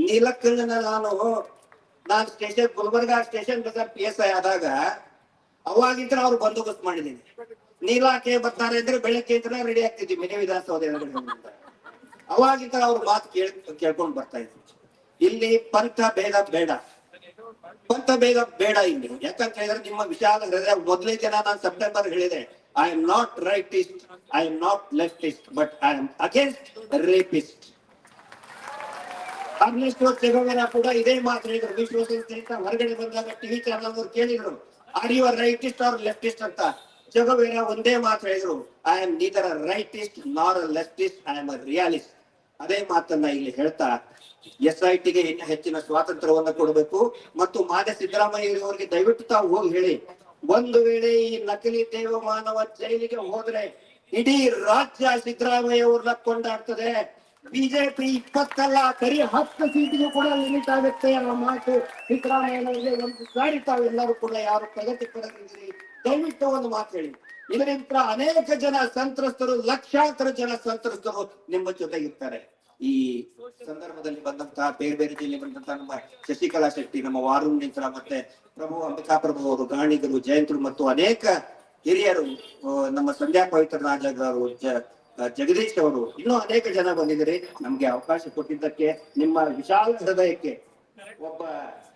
ನೀಲಕ್ಕನ್ನ ನಾನು ನಾನು station, Gulbarga station Bazaar P S I ಆದಾಗ ಅವಾಗಿದ್ರೆ ಅವ್ರು ಬಂದೋಬಸ್ತ್ ಮಾಡಿದ್ದೀನಿ. ನೀಲಾಕೆ ಬರ್ತಾರೆ ಅಂದ್ರೆ ಬೆಳಗ್ಗೆ ಅಂತ ರೆಡಿ ಆಗ್ತಿದ್ವಿ. ಮಿನಿ ವಿಧಾನಸೌಧ. ಅವಾಗಿಂದ ಅವ್ರ ಮಾತು ಕೇಳ್, ಕೇಳ್ಕೊಂಡ್ ಬರ್ತಾ ಇದ್ವಿ ಇಲ್ಲಿ ಪಂಥ ಭೇದ ಬೇಡ. ಪಂಥ ಭೇದ ಬೇಡ ಇಲ್ಲಿ. ಯಾಕಂತ ಹೇಳಿದ್ರೆ ನಿಮ್ಮ ವಿಶಾಲ ಹೃದಯ ಮೊದಲೇ ಜನ ನಾನು ಸೆಪ್ಟೆಂಬರ್ ಹೇಳಿದೆ. I am not rightist I am not leftist but I am against rapist Ernesto ಚೆಗೋವೆನ ಕೂಡ ಇದೇ ಮಾತು ಹೇಳಿದ್ರು ವಿಶ್ವಸಂಸ್ಥೆಯಿಂದ ಹೊರಗಡೆ ಬಂದಾಗ ಟಿವಿ ಚಾನಲ್ ಅವರು ಕೇಳಿದ್ರು. Are you rightist or leftist ಅಂತ? ಜಗವೇನ ಒಂದೇ ಮಾತು ಹೇಳಿದ್ರು I am neither rightist nor leftist I am realist ಅದೇ ಮಾತನ್ನ ಇಲ್ಲಿ ಹೇಳ್ತಾ ಎಸ್ ಐ ಟಿಗೆ ಇನ್ನು ಹೆಚ್ಚಿನ ಸ್ವಾತಂತ್ರ್ಯವನ್ನು ಕೊಡಬೇಕು. ಮತ್ತು ಮಾದ ಸಿದ್ದರಾಮಯ್ಯ ದಯವಿಟ್ಟು ತಾವು ಹೋಗಿ ಹೇಳಿ. ಒಂದು ವೇಳೆ ಈ ನಕಲಿ ದೇವಮಾನವ ಜೈಲಿಗೆ ಹೋದ್ರೆ ಇಡೀ ರಾಜ್ಯ ಸಿದ್ದರಾಮಯ್ಯ ಅವ್ರನ್ನ ಕೊಂಡಾಡ್ತದೆ. ಬಿಜೆಪಿ ಇಪ್ಪತ್ತಲ್ಲ ಕರಿ ಹತ್ತು ಸೀಟಿಗೂ ಕೂಡ ಲಿಮಿಟ್ ಆಗುತ್ತೆ ಮಾತು ಸಿದ್ದರಾಮಯ್ಯನವರಿಗೆ ಒಂದು ಸಾರಿ ತಾವೆಲ್ಲರೂ ಕೂಡ ಯಾರು ಪ್ರಗತಿ ಪಡೆದಿದ್ದೀರಿ? ದಯವಿಟ್ಟು ಒಂದು ಮಾತು ಹೇಳಿ. ಇದರಿಂದ ಅನೇಕ ಜನ ಸಂತ್ರಸ್ತರು, ಲಕ್ಷಾಂತರ ಜನ ಸಂತ್ರಸ್ತರು ನಿಮ್ಮ ಜೊತೆ ಇರ್ತಾರೆ. ಈ ಸಂದರ್ಭದಲ್ಲಿ ಬಂದಂತಹ ಬೇರೆ ಬೇರೆ ಜಿಲ್ಲೆ ಬಂದಂತಹ ನಮ್ಮ ಶಶಿಕಲಾ ಶೆಟ್ಟಿ, ನಮ್ಮ ವಾರುಣ್ ನಿಂತ್ರ ಮತ್ತೆ ಪ್ರಭು ಅಂಬಿಕಾ ಪ್ರಭು ಅವರು, ಗಾಣಿಗರು, ಜಯಂತರು ಮತ್ತು ಅನೇಕ ಹಿರಿಯರು ನಮ್ಮ ಸಂಧ್ಯಾ ಪವಿತ್ರ ರಾಜಗಾರು ಜಗದೀಶ್ ಅವರು, ಇನ್ನೂ ಅನೇಕ ಜನ ಬಂದಿದ್ದಾರೆ. ನಮ್ಗೆ ಅವಕಾಶ ಕೊಟ್ಟಿದ್ದಕ್ಕೆ, ನಿಮ್ಮ ವಿಶಾಲ ಹೃದಯಕ್ಕೆ ಒಬ್ಬ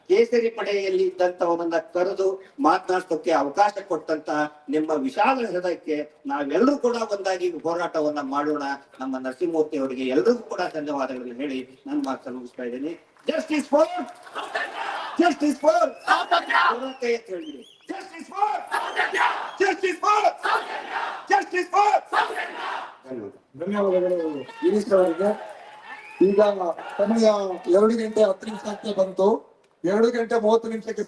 ಕೇಸರಿ ಪಡೆಯಲ್ಲಿ ಇದ್ದಂತವನನ್ನ ಕರೆದು ಮಾತನಾಡ್ಸೋಕೆ ಅವಕಾಶ ಕೊಟ್ಟಂತ ನಿಮ್ಮ ವಿಶಾಲ ಹೃದಯಕ್ಕೆ ನಾವೆಲ್ಲರೂ ಕೂಡ ಒಂದಾಗಿ ಹೋರಾಟವನ್ನ ಮಾಡೋಣ. ನಮ್ಮ ನರಸಿಂಹಮೂರ್ತಿ ಅವರಿಗೆ ಎಲ್ರಿಗೂ ಕೂಡ ಧನ್ಯವಾದಗಳನ್ನು ಹೇಳಿ ನನ್ನ ಮಾತನ್ನು ಮುಗಿಸ್ತಾ ಇದ್ದೀನಿ. Justice for for justice for justice for ಧನ್ಯವಾದಗಳು. ಈಗ ಸಮಯ ಎರಡು ಗಂಟೆ ಹತ್ತು ನಿಮಿಷಕ್ಕೆ ಬಂತು. ಎರಡು ಗಂಟೆ ಮೂವತ್ತು ನಿಮಿಷಕ್ಕೆ